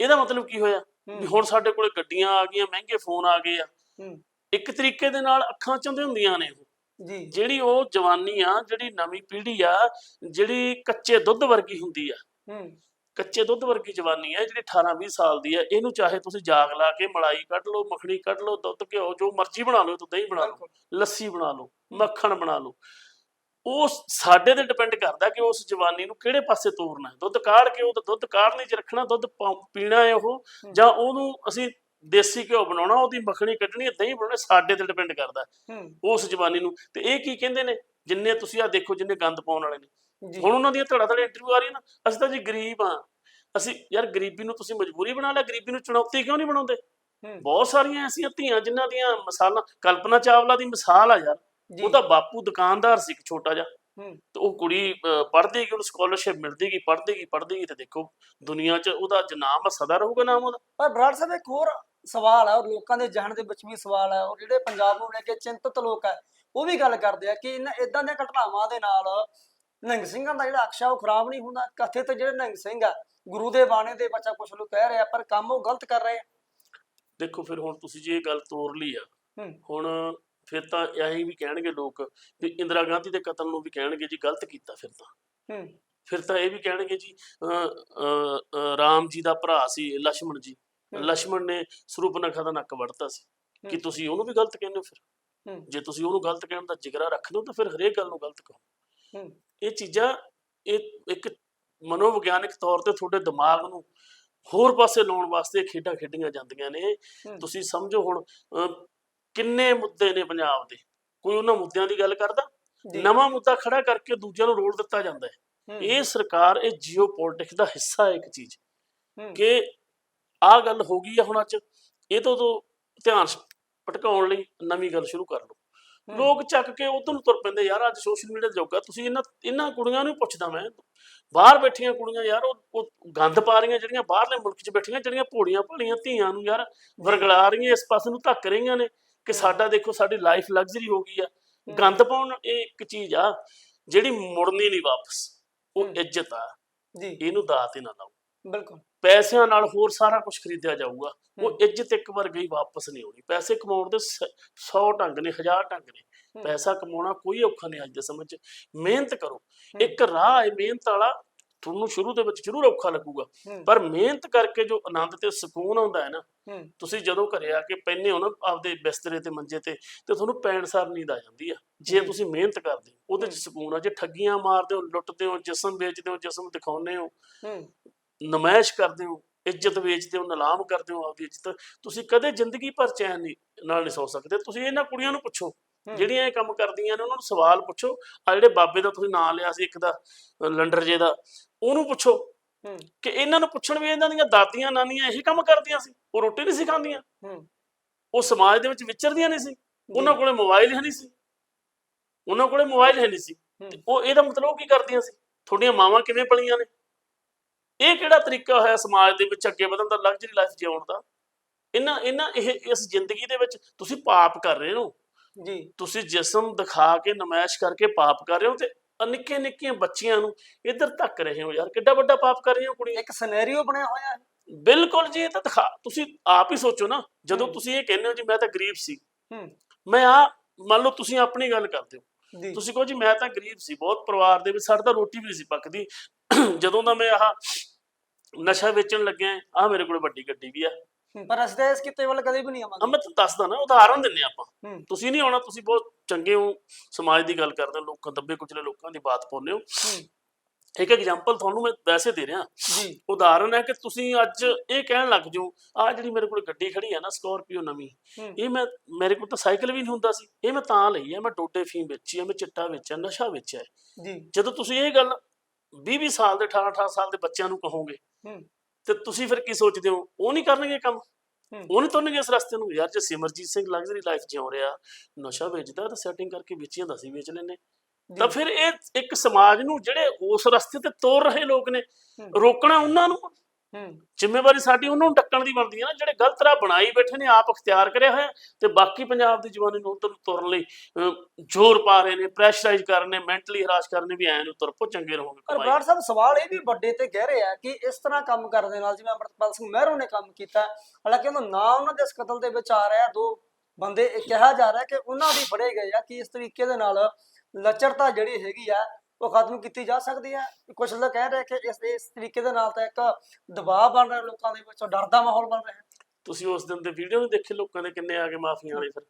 ਇਹਦਾ ਮਤਲਬ ਕੀ ਹੋਇਆ? ਵੀ ਹੁਣ ਸਾਡੇ ਕੋਲੇ ਗੱਡੀਆਂ ਆ ਗਈਆਂ ਮਹਿੰਗੇ ਫੋਨ ਆ ਗਏ ਆ। ਇੱਕ ਤਰੀਕੇ ਦੇ ਨਾਲ ਅੱਖਾਂ ਚੋਂਦੇ ਹੁੰਦੀਆਂ ਨੇ
ਜੀ।
ਜਿਹੜੀ ਉਹ ਜਵਾਨੀ ਆ ਜਿਹੜੀ ਨਵੀਂ ਪੀੜ੍ਹੀ ਆ ਜਿਹੜੀ ਕੱਚੇ ਦੁੱਧ ਵਰਗੀ ਹੁੰਦੀ ਆ।
ਹੂੰ।
ਕੱਚੇ ਦੁੱਧ ਵਰਗੀ ਜਵਾਨੀ ਹੈ ਜਿਹੜੀ 18 20 ਸਾਲ ਦੀ ਹੈ ਇਹਨੂੰ ਚਾਹੇ ਤੁਸੀਂ ਜਾਗ ਲਾ ਕੇ ਮਲਾਈ ਕੱਢ ਲਓ ਮੱਖਣੀ ਕੱਢ ਲਓ ਦੁੱਧ ਘਿਓ ਜੋ ਮਰਜ਼ੀ ਬਣਾ ਲਓ ਤੁਸੀਂ ਦਹੀਂ ਬਣਾ ਲਓ ਲੱਸੀ ਬਣਾ ਲਓ ਮੱਖਣ ਬਣਾ ਲਓ ਉਹ ਸਾਡੇ ਤੇ ਡਿਪੈਂਡ ਕਰਦਾ ਕਿ ਉਸ ਜਵਾਨੀ ਨੂੰ ਕਿਹੜੇ ਪਾਸੇ ਤੋਰਨਾ ਹੈ। ਦੁੱਧ ਕਾੜ ਕੇ ਉਹ ਦੁੱਧ ਕਾੜਨੇ ਚ ਰੱਖਣਾ ਦੁੱਧ ਪੀਣਾ ਹੈ ਉਹ ਜਾਂ ਉਹਨੂੰ ਅਸੀਂ ਦੇਸੀ ਘਿਓ ਬਣਾਉਣਾ ਉਹਦੀ ਮੱਖਣੀ ਕੱਢਣੀ ਹੈ ਦਹੀਂ ਬਣਾਉਣਾ ਸਾਡੇ ਤੇ ਡਿਪੈਂਡ ਕਰਦਾ ਉਸ ਜਵਾਨੀ ਨੂੰ। ਤੇ ਇਹ ਕੀ ਕਹਿੰਦੇ ਨੇ? ਜਿੰਨੇ ਤੁਸੀਂ ਆ ਦੇਖੋ ਜਿੰਨੇ ਗੰਦ ਪਾਉਣ ਵਾਲੇ ਨੇ। ਹੁਣ ਉਹਨਾਂ ਦੀਆਂ ਧੜਾ ਧੜੇ ਇੰਟਰਵਿਊ ਆ ਰਹੀ ਨਾ। ਅਸੀਂ ਤਾਂ ਜੀ ਗਰੀਬ ਆ ਅਸੀਂ ਯਾਰ ਗਰੀਬੀ ਨੂੰ ਤੁਸੀਂ ਮਜਬੂਰੀ ਬਣਾ ਲਿਆ ਗਰੀਬੀ ਨੂੰ ਚੁਣੌਤੀ ਕਿਉਂ ਨਹੀਂ ਬਣਾਉਂਦੇ? ਬਹੁਤ ਸਾਰੀਆਂ ਐਸੀਆਂ ਧੀਆਂ ਜਿਨ੍ਹਾਂ ਦੀਆਂ ਮਿਸਾਲਾਂ ਕਲਪਨਾ ਚਾਵਲਾ ਦੀ ਮਿਸਾਲ ਆ ਯਾਰ। ਉਹ ਤਾਂ ਬਾਪੂ ਦੁਕਾਨਦਾਰ ਸੀ ਇੱਕ ਛੋਟਾ ਜਿਹਾ। ਤੇ ਉਹ ਕੁੜੀ ਪੜ੍ਹਦੀ ਗਈ ਉਹਨੂੰ ਸਕਾਲਰਸ਼ਿਪ ਮਿਲਦੀ ਗਈ ਪੜ੍ਹਦੀ ਗਈ ਪੜ੍ਹਦੀ ਗਈ ਤੇ ਦੇਖੋ ਦੁਨੀਆ 'ਚ ਉਹਦਾ ਜ ਨਾਮ ਆ, ਸਦਾ ਰਹੂਗਾ ਨਾਮ ਉਹਦਾ।
ਪਰ ਬਰਾੜ ਸਾਹਿਬ ਇੱਕ ਹੋਰ ਸਵਾਲ ਹੈ ਔਰ ਲੋਕਾਂ ਦੇ ਜਹਨ ਦੇ ਵਿੱਚ ਵੀ ਸਵਾਲ ਹੈ ਔਰ ਜਿਹੜੇ ਪੰਜਾਬ ਨੂੰ ਲੈ ਕੇ ਚਿੰਤਤ ਲੋਕ ਹੈ ਉਹ ਵੀ ਗੱਲ ਕਰਦੇ ਆ ਕਿ ਇਹਨਾਂ ਇਦਾਂ ਦੀਆਂ ਘਟਨਾਵਾਂ ਦੇ ਨਾਲ ਨੰਗ ਸਿੰਘਾਂ ਦਾ ਜਿਹੜਾ ਅਕਸ਼ਾ ਉਹ ਖਰਾਬ ਨਹੀਂ ਹੁੰਦਾ। ਕਥਿਤ ਜਿਹੜੇ ਨੰਗ ਸਿੰਘ ਆ ਗੁਰੂ ਦੇ ਬਾਣੇ ਦੇ ਬੱਚਾ ਕੁਛ ਲੋਕ ਕਹਿ ਰਿਹਾ ਪਰ ਕੰਮ ਉਹ ਗਲਤ ਕਰ ਰਹੇ
ਦੇਖੋ ਫਿਰ ਹੁਣ ਤੁਸੀਂ ਜੀ ਇਹ ਗੱਲ ਤੋਰ ਲਈ ਆ ਹੁਣ ਫਿਰ ਤਾਂ ਇਹੀ ਵੀ ਕਹਿਣਗੇ ਲੋਕ ਕਿ ਇੰਦਰਾ ਗਾਂਧੀ ਦੇ ਕਤਲ ਨੂੰ ਵੀ ਕਹਿਣਗੇ ਜੀ ਗਲਤ ਕੀਤਾ ਫਿਰ ਤਾਂ। ਫਿਰ ਤਾਂ ਇਹ ਵੀ ਕਹਿਣਗੇ ਜੀ ਰਾਮ ਜੀ ਦਾ ਭਰਾ ਸੀ ਲక్ష్మణ ਜੀ। ਲక్ష్మణ ਨੇ ਸਰੂਪਨਖਾ ਦਾ ਨੱਕ ਵੜਤਾ ਸੀ। ਕਿ ਤੁਸੀਂ ਉਹਨੂੰ ਵੀ ਗਲਤ ਕਹਿੰਦੇ ਹੋ ਫਿਰ? ਜੇ ਤੁਸੀਂ ਉਹਨੂੰ ਗਲਤ ਕਹਿਣ ਦਾ ਜਿਗਰਾ ਰੱਖਦੇ ਹੋ ਤਾਂ ਫਿਰ ਹਰੇਕ ਗੱਲ ਨੂੰ ਗਲਤ ਕਹੋ। ਇਹ ਚੀਜ਼ਾਂ ਇਹ ਇੱਕ ਮਨੋਵਿਗਿਆਨਿਕ ਤੌਰ ਤੇ ਤੁਹਾਡੇ ਦਿਮਾਗ ਨੂੰ ਹੋਰ ਪਾਸੇ ਲਾਉਣ ਵਾਸਤੇ ਖੇਡਾਂ ਖੇਡੀਆਂ ਜਾਂਦੀਆਂ ਨੇ। ਤੁਸੀਂ ਸਮਝੋ ਹੁਣ ਕਿੰਨੇ ਮੁੱਦੇ ਨੇ ਪੰਜਾਬ ਦੇ? ਕੋਈ ਉਹਨਾਂ ਮੁੱਦਿਆਂ ਦੀ ਗੱਲ ਕਰਦਾ? ਨਵਾਂ ਮੁੱਦਾ ਖੜਾ ਕਰਕੇ ਦੂਜਿਆਂ ਨੂੰ ਰੋਲ ਦਿੱਤਾ ਜਾਂਦਾ ਹੈ। ਇਹ ਸਰਕਾਰ ਇਹ ਜੀਓਪੋਲਿਟਿਕਸ ਦਾ ਹਿੱਸਾ ਹੈ ਇੱਕ ਚੀਜ਼। ਕਿ ਆਹ ਗੱਲ ਹੋ ਗਈ ਆ ਹੁਣ ਅੱਜ ਇਹ ਤੋਂ ਤੋਂ ਧਿਆਨ ਭਟਕਾਉਣ ਲਈ ਨਵੀਂ ਗੱਲ ਸ਼ੁਰੂ ਕਰ ਲਓ। ਲੋਕ ਚੱਕ ਕੇ ਉਧਰ ਨੂੰ ਤੁਰ ਪੈਂਦੇ ਯਾਰ ਅੱਜ ਸੋਸ਼ਲ ਮੀਡੀਆ ਜੋਗਾ ਤੁਸੀਂ ਇਹਨਾਂ ਇਹਨਾਂ ਕੁੜੀਆਂ ਨੂੰ ਹੀ ਪੁੱਛਦਾ ਮੈਂ। ਬਾਹਰ ਬੈਠੀਆਂ ਕੁੜੀਆਂ ਯਾਰ ਉਹ ਗੰਦ ਪਾ ਰਹੀਆਂ ਜਿਹੜੀਆਂ ਬਾਹਰਲੇ ਮੁਲਕ 'ਚ ਬੈਠੀਆਂ ਜਿਹੜੀਆਂ ਭੋਲੀਆਂ ਭਾਲੀਆਂ ਧੀਆਂ ਨੂੰ ਯਾਰ ਵਰਗਲਾ ਰਹੀਆਂ ਇਸ ਪਾਸੇ ਨੂੰ ਧੱਕ ਰਹੀਆਂ ਨੇ ਕਿ ਸਾਡਾ ਦੇਖੋ ਸਾਡੀ ਲਾਈਫ ਲਗਜ਼ਰੀ ਹੋ ਗਈ ਆ। ਗੰਦ ਪਾਉਣ ਇਹ ਇੱਕ ਚੀਜ਼ ਆ ਜਿਹੜੀ ਮੁੜਨੀ ਨਹੀਂ ਵਾਪਸ। ਉਹ
ਹੂੰ।
ਇੱਜ਼ਤ ਆ।
ਜੀ।
ਇਹਨੂੰ ਦਾਅ ਤੇ ਨਾ ਲਾਓ।
ਬਿਲਕੁਲ।
ਪੈਸਿਆਂ ਨਾਲ ਹੋਰ ਸਾਰਾ ਕੁਝ ਖਰੀਦਿਆ ਜਾਊਗਾ। ਉਹ ਇੱਜ਼ਤ ਇੱਕ ਵਾਰ ਗਈ ਵਾਪਸ ਨਹੀਂ ਆਉਣੀ। ਪੈਸੇ ਕਮਾਉਣ ਦੇ 100 ਢੰਗ ਨੇ ਹਜ਼ਾਰ ਢੰਗ ਨੇ। ਪੈਸਾ ਕਮਾਉਣਾ ਕੋਈ ਔਖਾ ਨਹੀਂ ਅੱਜ ਦੇ ਸਮੇਂ 'ਚ। ਮਿਹਨਤ ਕਰੋ। ਇੱਕ ਰਾਹ ਹੈ ਮਿਹਨਤ ਵਾਲਾ ਤੁਹਾਨੂੰ ਸ਼ੁਰੂ ਦੇ ਵਿੱਚ ਜ਼ਰੂਰ ਔਖਾ ਲੱਗੂਗਾ। ਪਰ ਮਿਹਨਤ ਕਰਕੇ ਜੋ ਆਨੰਦ ਤੇ ਸਕੂਨ ਆਉਂਦਾ ਹੈ ਨਾ ਤੁਸੀਂ ਜਦੋਂ ਘਰੇ ਆ ਕੇ ਪੈਨੇ ਹੋ ਨਾ ਆਪਦੇ ਬਿਸਤਰੇ ਤੇ ਮੰਜੇ ਤੇ ਤੇ ਤੁਹਾਨੂੰ ਪੈਣ ਸਾਰ ਨੀਂਦ ਆ ਜਾਂਦੀ ਆ। ਜੇ। ਤੁਸੀਂ ਮਿਹਨਤ ਕਰਦੇ ਹੋ ਉਹਦੇ 'ਚ। ਸਕੂਨ ਆ। ਜੇ ਠੱਗੀਆਂ ਮਾਰਦੇ ਹੋ ਲੁੱਟਦੇ ਹੋ ਜਿਸਮ ਵੇਚਦੇ ਹੋ ਜਿਸਮ ਦਿਖਾਉਂਦੇ ਹੂੰ, ਨਮਾਇਸ਼ ਕਰਦੇ ਹੋ ਇੱਜ਼ਤ ਵੇਚਦੇ ਹੋ ਨਿਲਾਮ ਕਰਦੇ ਹੋ ਆਪਦੀ ਇੱਜ਼ਤ ਤੁਸੀਂ ਕਦੇ ਜ਼ਿੰਦਗੀ ਭਰ ਚੈਨ ਨਹੀਂ ਨਾਲ ਨਹੀਂ ਸੌ ਸਕਦੇ। ਤੁਸੀਂ ਇਹਨਾਂ ਕੁੜੀਆਂ ਨੂੰ ਪੁੱਛੋ। ਜਿਹੜੀਆਂ ਇਹ ਕੰਮ ਕਰਦੀਆਂ ਨੇ ਉਹਨਾਂ ਨੂੰ ਸਵਾਲ ਪੁੱਛੋ ਆ ਜਿਹੜੇ ਬਾਬੇ ਦਾ ਤੁਸੀਂ ਨਾਂ ਲਿਆ ਸੀ ਇੱਕ ਦਾ ਲੰਡਰ ਜੇ ਦਾ ਉਹਨੂੰ ਪੁੱਛੋ ਕਿ ਇਹਨਾਂ ਨੂੰ ਪੁੱਛਣ ਵੀ ਇਹਨਾਂ ਦੀਆਂ ਦਾਦੀਆਂ ਨਾਨੀਆਂ ਇਹੀ ਕੰਮ ਕਰਦੀਆਂ ਸੀ ਉਹ ਰੋਟੀ ਨਹੀਂ ਸਿਖਾਉਂਦੀਆਂ ਉਹ ਸਮਾਜ ਦੇ ਵਿੱਚ ਵਿਚਰਦੀਆਂ ਨਹੀਂ ਸੀ ਉਹਨਾਂ ਕੋਲੇ ਮੋਬਾਈਲ ਹੈ ਨਹੀਂ ਸੀ। ਉਹਨਾਂ ਕੋਲੇ ਮੋਬਾਈਲ ਹੈ ਨਹੀਂ ਸੀ। ਉਹ ਇਹਦਾ ਮਤਲਬ ਉਹ ਕੀ ਕਰਦੀਆਂ ਸੀ? ਤੁਹਾਡੀਆਂ ਮਾਵਾਂ ਕਿਵੇਂ ਪਲੀਆਂ ਨੇ? ਇਹ ਕਿਹੜਾ ਤਰੀਕਾ ਹੋਇਆ ਸਮਾਜ ਦੇ ਵਿੱਚ ਅੱਗੇ ਵਧਣ ਦਾ ਲਗਜ਼ਰੀ ਲਾਈਫ ਜਿਉਣ ਦਾ? ਇਹਨਾਂ ਇਹਨਾਂ ਇਹ ਇਸ ਜ਼ਿੰਦਗੀ ਦੇ ਵਿੱਚ ਤੁਸੀਂ ਪਾਪ ਕਰ ਰਹੇ ਹੋ।
ਜੀ।
ਤੁਸੀਂ ਜਿਸਮ ਦਿਖਾ ਕੇ ਨਮਾਇਸ਼ ਕਰਕੇ ਪਾਪ ਕਰ ਰਹੇ ਹੋ ਤੇ ਨਿੱਕੇ ਨਿੱਕੀਆਂ ਬੱਚੀਆਂ ਨੂੰ ਇੱਧਰ ਧੱਕ ਰਹੇ ਹੋ ਯਾਰ। ਕਿੱਡਾ ਵੱਡਾ ਪਾਪ ਕਰ ਰਹੀਆਂ ਕੁੜੀਆਂ।
ਇੱਕ ਸਿਨੈਰੀਓ ਬਣਿਆ ਹੋਇਆ ਹੈ।
ਬਿਲਕੁਲ ਜੀ ਇਹ ਤਾਂ ਦਿਖਾ। ਤੁਸੀਂ ਆਪ ਹੀ ਸੋਚੋ ਨਾ ਜਦੋਂ। ਤੁਸੀਂ ਇਹ ਕਹਿੰਦੇ ਹੋ ਜੀ ਮੈਂ ਤਾਂ ਗਰੀਬ ਸੀ।
ਹੂੰ,
ਮੈਂ ਆ ਮੰਨ ਲਓ ਤੁਸੀਂ ਆਪਣੀ ਗੱਲ ਕਰਦੇ ਹੋ। ਤੁਸੀਂ ਕਹੋ ਜੀ ਮੈਂ ਤਾਂ ਗਰੀਬ ਸੀ ਬਹੁਤ ਪਰਿਵਾਰ ਦੇ ਵਿੱਚ ਸਾਡੇ ਤਾਂ ਰੋਟੀ ਵੀ ਨਹੀਂ ਸੀ ਪੱਕਦੀ। ਜਦੋਂ ਦਾ ਮੈਂ ਆਹ ਨਸ਼ਾ ਵੇਚਣ ਲੱਗਿਆ ਆ ਮੇਰੇ ਕੋਲ ਵੱਡੀ ਗੱਡੀ ਵੀ ਆ।
ਪਰ ਅਸੀਂ ਤਾਂ ਇਸ ਕਿਤੇ ਵੱਲ ਕਦੇ ਵੀ ਨਹੀਂ
ਆ
ਆਵਾਂਗੇ
ਮੈਂ ਤੁਹਾਨੂੰ ਦੱਸਦਾ ਨਾ ਉਦਾਹਰਨ ਦਿੰਨੇ ਆਪਾਂ।
ਹੂੰ,
ਤੁਸੀਂ ਨਹੀਂ ਆਉਣਾ ਤੁਸੀਂ ਬਹੁਤ ਚੰਗੇ ਹੋ ਸਮਾਜ ਦੀ ਗੱਲ ਕਰਦੇ ਹੋ ਲੋਕਾਂ ਦੱਬੇ ਕੁਚਲੇ ਲੋਕਾਂ ਦੀ ਬਾਤ ਪਾਉਂਦੇ ਹੋ।
ਹੂੰ,
ਇੱਕ ਐਗਜ਼ਾਮਪਲ ਤੁਹਾਨੂੰ ਮੈਂ ਵੈਸੇ ਦੇ ਰਿਹਾ।
ਜੀ।
ਉਦਾਹਰਨ ਹੈ ਕਿ ਤੁਸੀਂ ਅੱਜ ਇਹ ਕਹਿਣ ਲੱਗ ਜਾਓ ਆ ਜਿਹੜੀ ਮੇਰੇ ਕੋਲ ਗੱਡੀ ਖੜੀ ਹੈ ਨਾ ਸਕੋਰਪੀਓ ਨਵੀਂ
ਹੂੰ,
ਇਹ ਮੈਂ ਮੇਰੇ ਕੋਲ ਤਾਂ ਸਾਈਕਲ ਵੀ ਨਹੀਂ ਹੁੰਦਾ ਸੀ। ਇਹ ਮੈਂ ਤਾਂ ਲਈ ਹੈ ਮੈਂ ਡੋਡੇ ਫੀਮ ਵੇਚੀ ਹੈ ਮੈਂ ਚਿੱਟਾ ਵੇਚਿਆ ਨਸ਼ਾ ਵੇਚਿਆ। ਹੈ।
ਜੀ।
ਜਦੋਂ ਤੁਸੀਂ ਇਹ ਗੱਲ 20 20 ਸਾਲ ਦੇ 18 18 ਸਾਲ ਦੇ ਬੱਚਿਆਂ ਨੂੰ ਕਹੋਗੇ ਤੇ ਤੁਸੀਂ ਫਿਰ ਕੀ ਸੋਚਦੇ ਹੋ? ਉਹ ਨਹੀਂ ਕਰਨਗੇ ਕੰਮ। ਉਹ ਨਹੀਂ ਤੁਰਨਗੇ ਇਸ ਰਸਤੇ ਨੂੰ? ਯਾਰ ਜੇ ਸਿਮਰਜੀਤ ਸਿੰਘ ਲਗਜ਼ਰੀ ਲਾਈਫ ਜਿਉ ਰਿਹਾ ਨਸ਼ਾ ਵੇਚਦਾ ਤਾਂ ਸੈਟਿੰਗ ਕਰਕੇ ਵੇਚੀਆਂ ਦਾ ਸੀ ਵੇਚ ਲੈਨੇ ਤਾਂ ਫਿਰ ਇਹ ਇੱਕ ਸਮਾਜ ਨੂੰ ਜਿਹੜੇ ਉਸ ਰਸਤੇ ਤੇ ਤੋਰ ਰਹੇ ਲੋਕ ਨੇ। ਰੋਕਣਾ ਉਹਨਾਂ ਨੂੰ? ਜ਼ਿੰਮੇਵਾਰੀ ਸਾਡੀ ਉਹਨਾਂ ਨੂੰ ਡੱਕਣ ਦੀ ਬਣਦੀ ਹੈ ਨਾ ਜਿਹੜੇ ਗਲਤ ਰਾਹ ਬਣਾਈ ਬੈਠੇ ਨੇ ਆਪ ਅਖਤਿਆਰ ਕਰਿਆ ਹੋਇਆ ਤੇ ਬਾਕੀ ਪੰਜਾਬ ਦੀ ਜਵਾਨੀ ਨੂੰ ਉਧਰ ਤੁਰਨ ਲਈ ਜ਼ੋਰ ਪਾ ਰਹੇ ਨੇ ਪ੍ਰੈਸ਼ਰਾਈਜ਼ ਕਰ ਰਹੇ ਨੇ ਮੈਂਟਲੀ ਹਰਾਸ ਕਰ ਰਹੇ ਨੇ ਵੀ ਐਂ ਨੂੰ ਤੁਰ ਪੋ ਚੰਗੇ ਰਹੋਗੇ
ਪਰ ਬਰਾੜ ਸਾਹਿਬ ਸਵਾਲ ਇਹ ਵੀ ਵੱਡੇ ਤੇ ਗਹਿਰੇ ਆ ਕਿ ਇਸ ਤਰ੍ਹਾਂ ਕੰਮ ਕਰਨ ਦੇ ਨਾਲ ਜਿਵੇਂ ਅਮਰਤਪਾਲ ਸਿੰਘ ਮਹਿਰੋ ਨੇ ਕੰਮ ਕੀਤਾ ਹਾਲਾਂਕਿ ਉਹਦਾ ਨਾਂ ਉਹਨਾਂ ਦੇ ਇਸ ਕਤਲ ਦੇ ਵਿੱਚ ਆ ਰਿਹਾ ਦੋ ਬੰਦੇ ਇਹ ਕਿਹਾ ਜਾ ਰਿਹਾ ਕਿ ਉਹਨਾਂ ਵੀ ਫੜੇ ਗਏ ਆ ਕਿ ਇਸ ਤਰੀਕੇ ਦੇ ਨਾਲ ਲੱਚਰਤਾ ਜਿਹੜੀ ਹੈਗੀ ਆ ਉਹ ਖਤਮ ਕੀਤੀ ਜਾ ਸਕਦੀ ਹੈ। ਕੁਝ ਲੋਕ ਕਹਿ ਰਹੇ ਕਿ ਇਸ ਇਸ ਤਰੀਕੇ ਦੇ ਨਾਲ ਤਾਂ ਇੱਕ ਦਬਾਅ ਬਣ ਰਿਹਾ ਲੋਕਾਂ ਦੇ ਵਿੱਚ ਡਰ ਦਾ ਮਾਹੌਲ ਬਣ ਰਿਹਾ।
ਤੁਸੀਂ ਉਸ ਦਿਨ ਦੇ ਵੀਡੀਓ ਵੀ ਦੇਖੇ ਲੋਕਾਂ ਦੇ ਕਿੰਨੇ ਆ ਕੇ ਮਾਫੀਆਂ ਵਾਲੇ ਫਿਰ?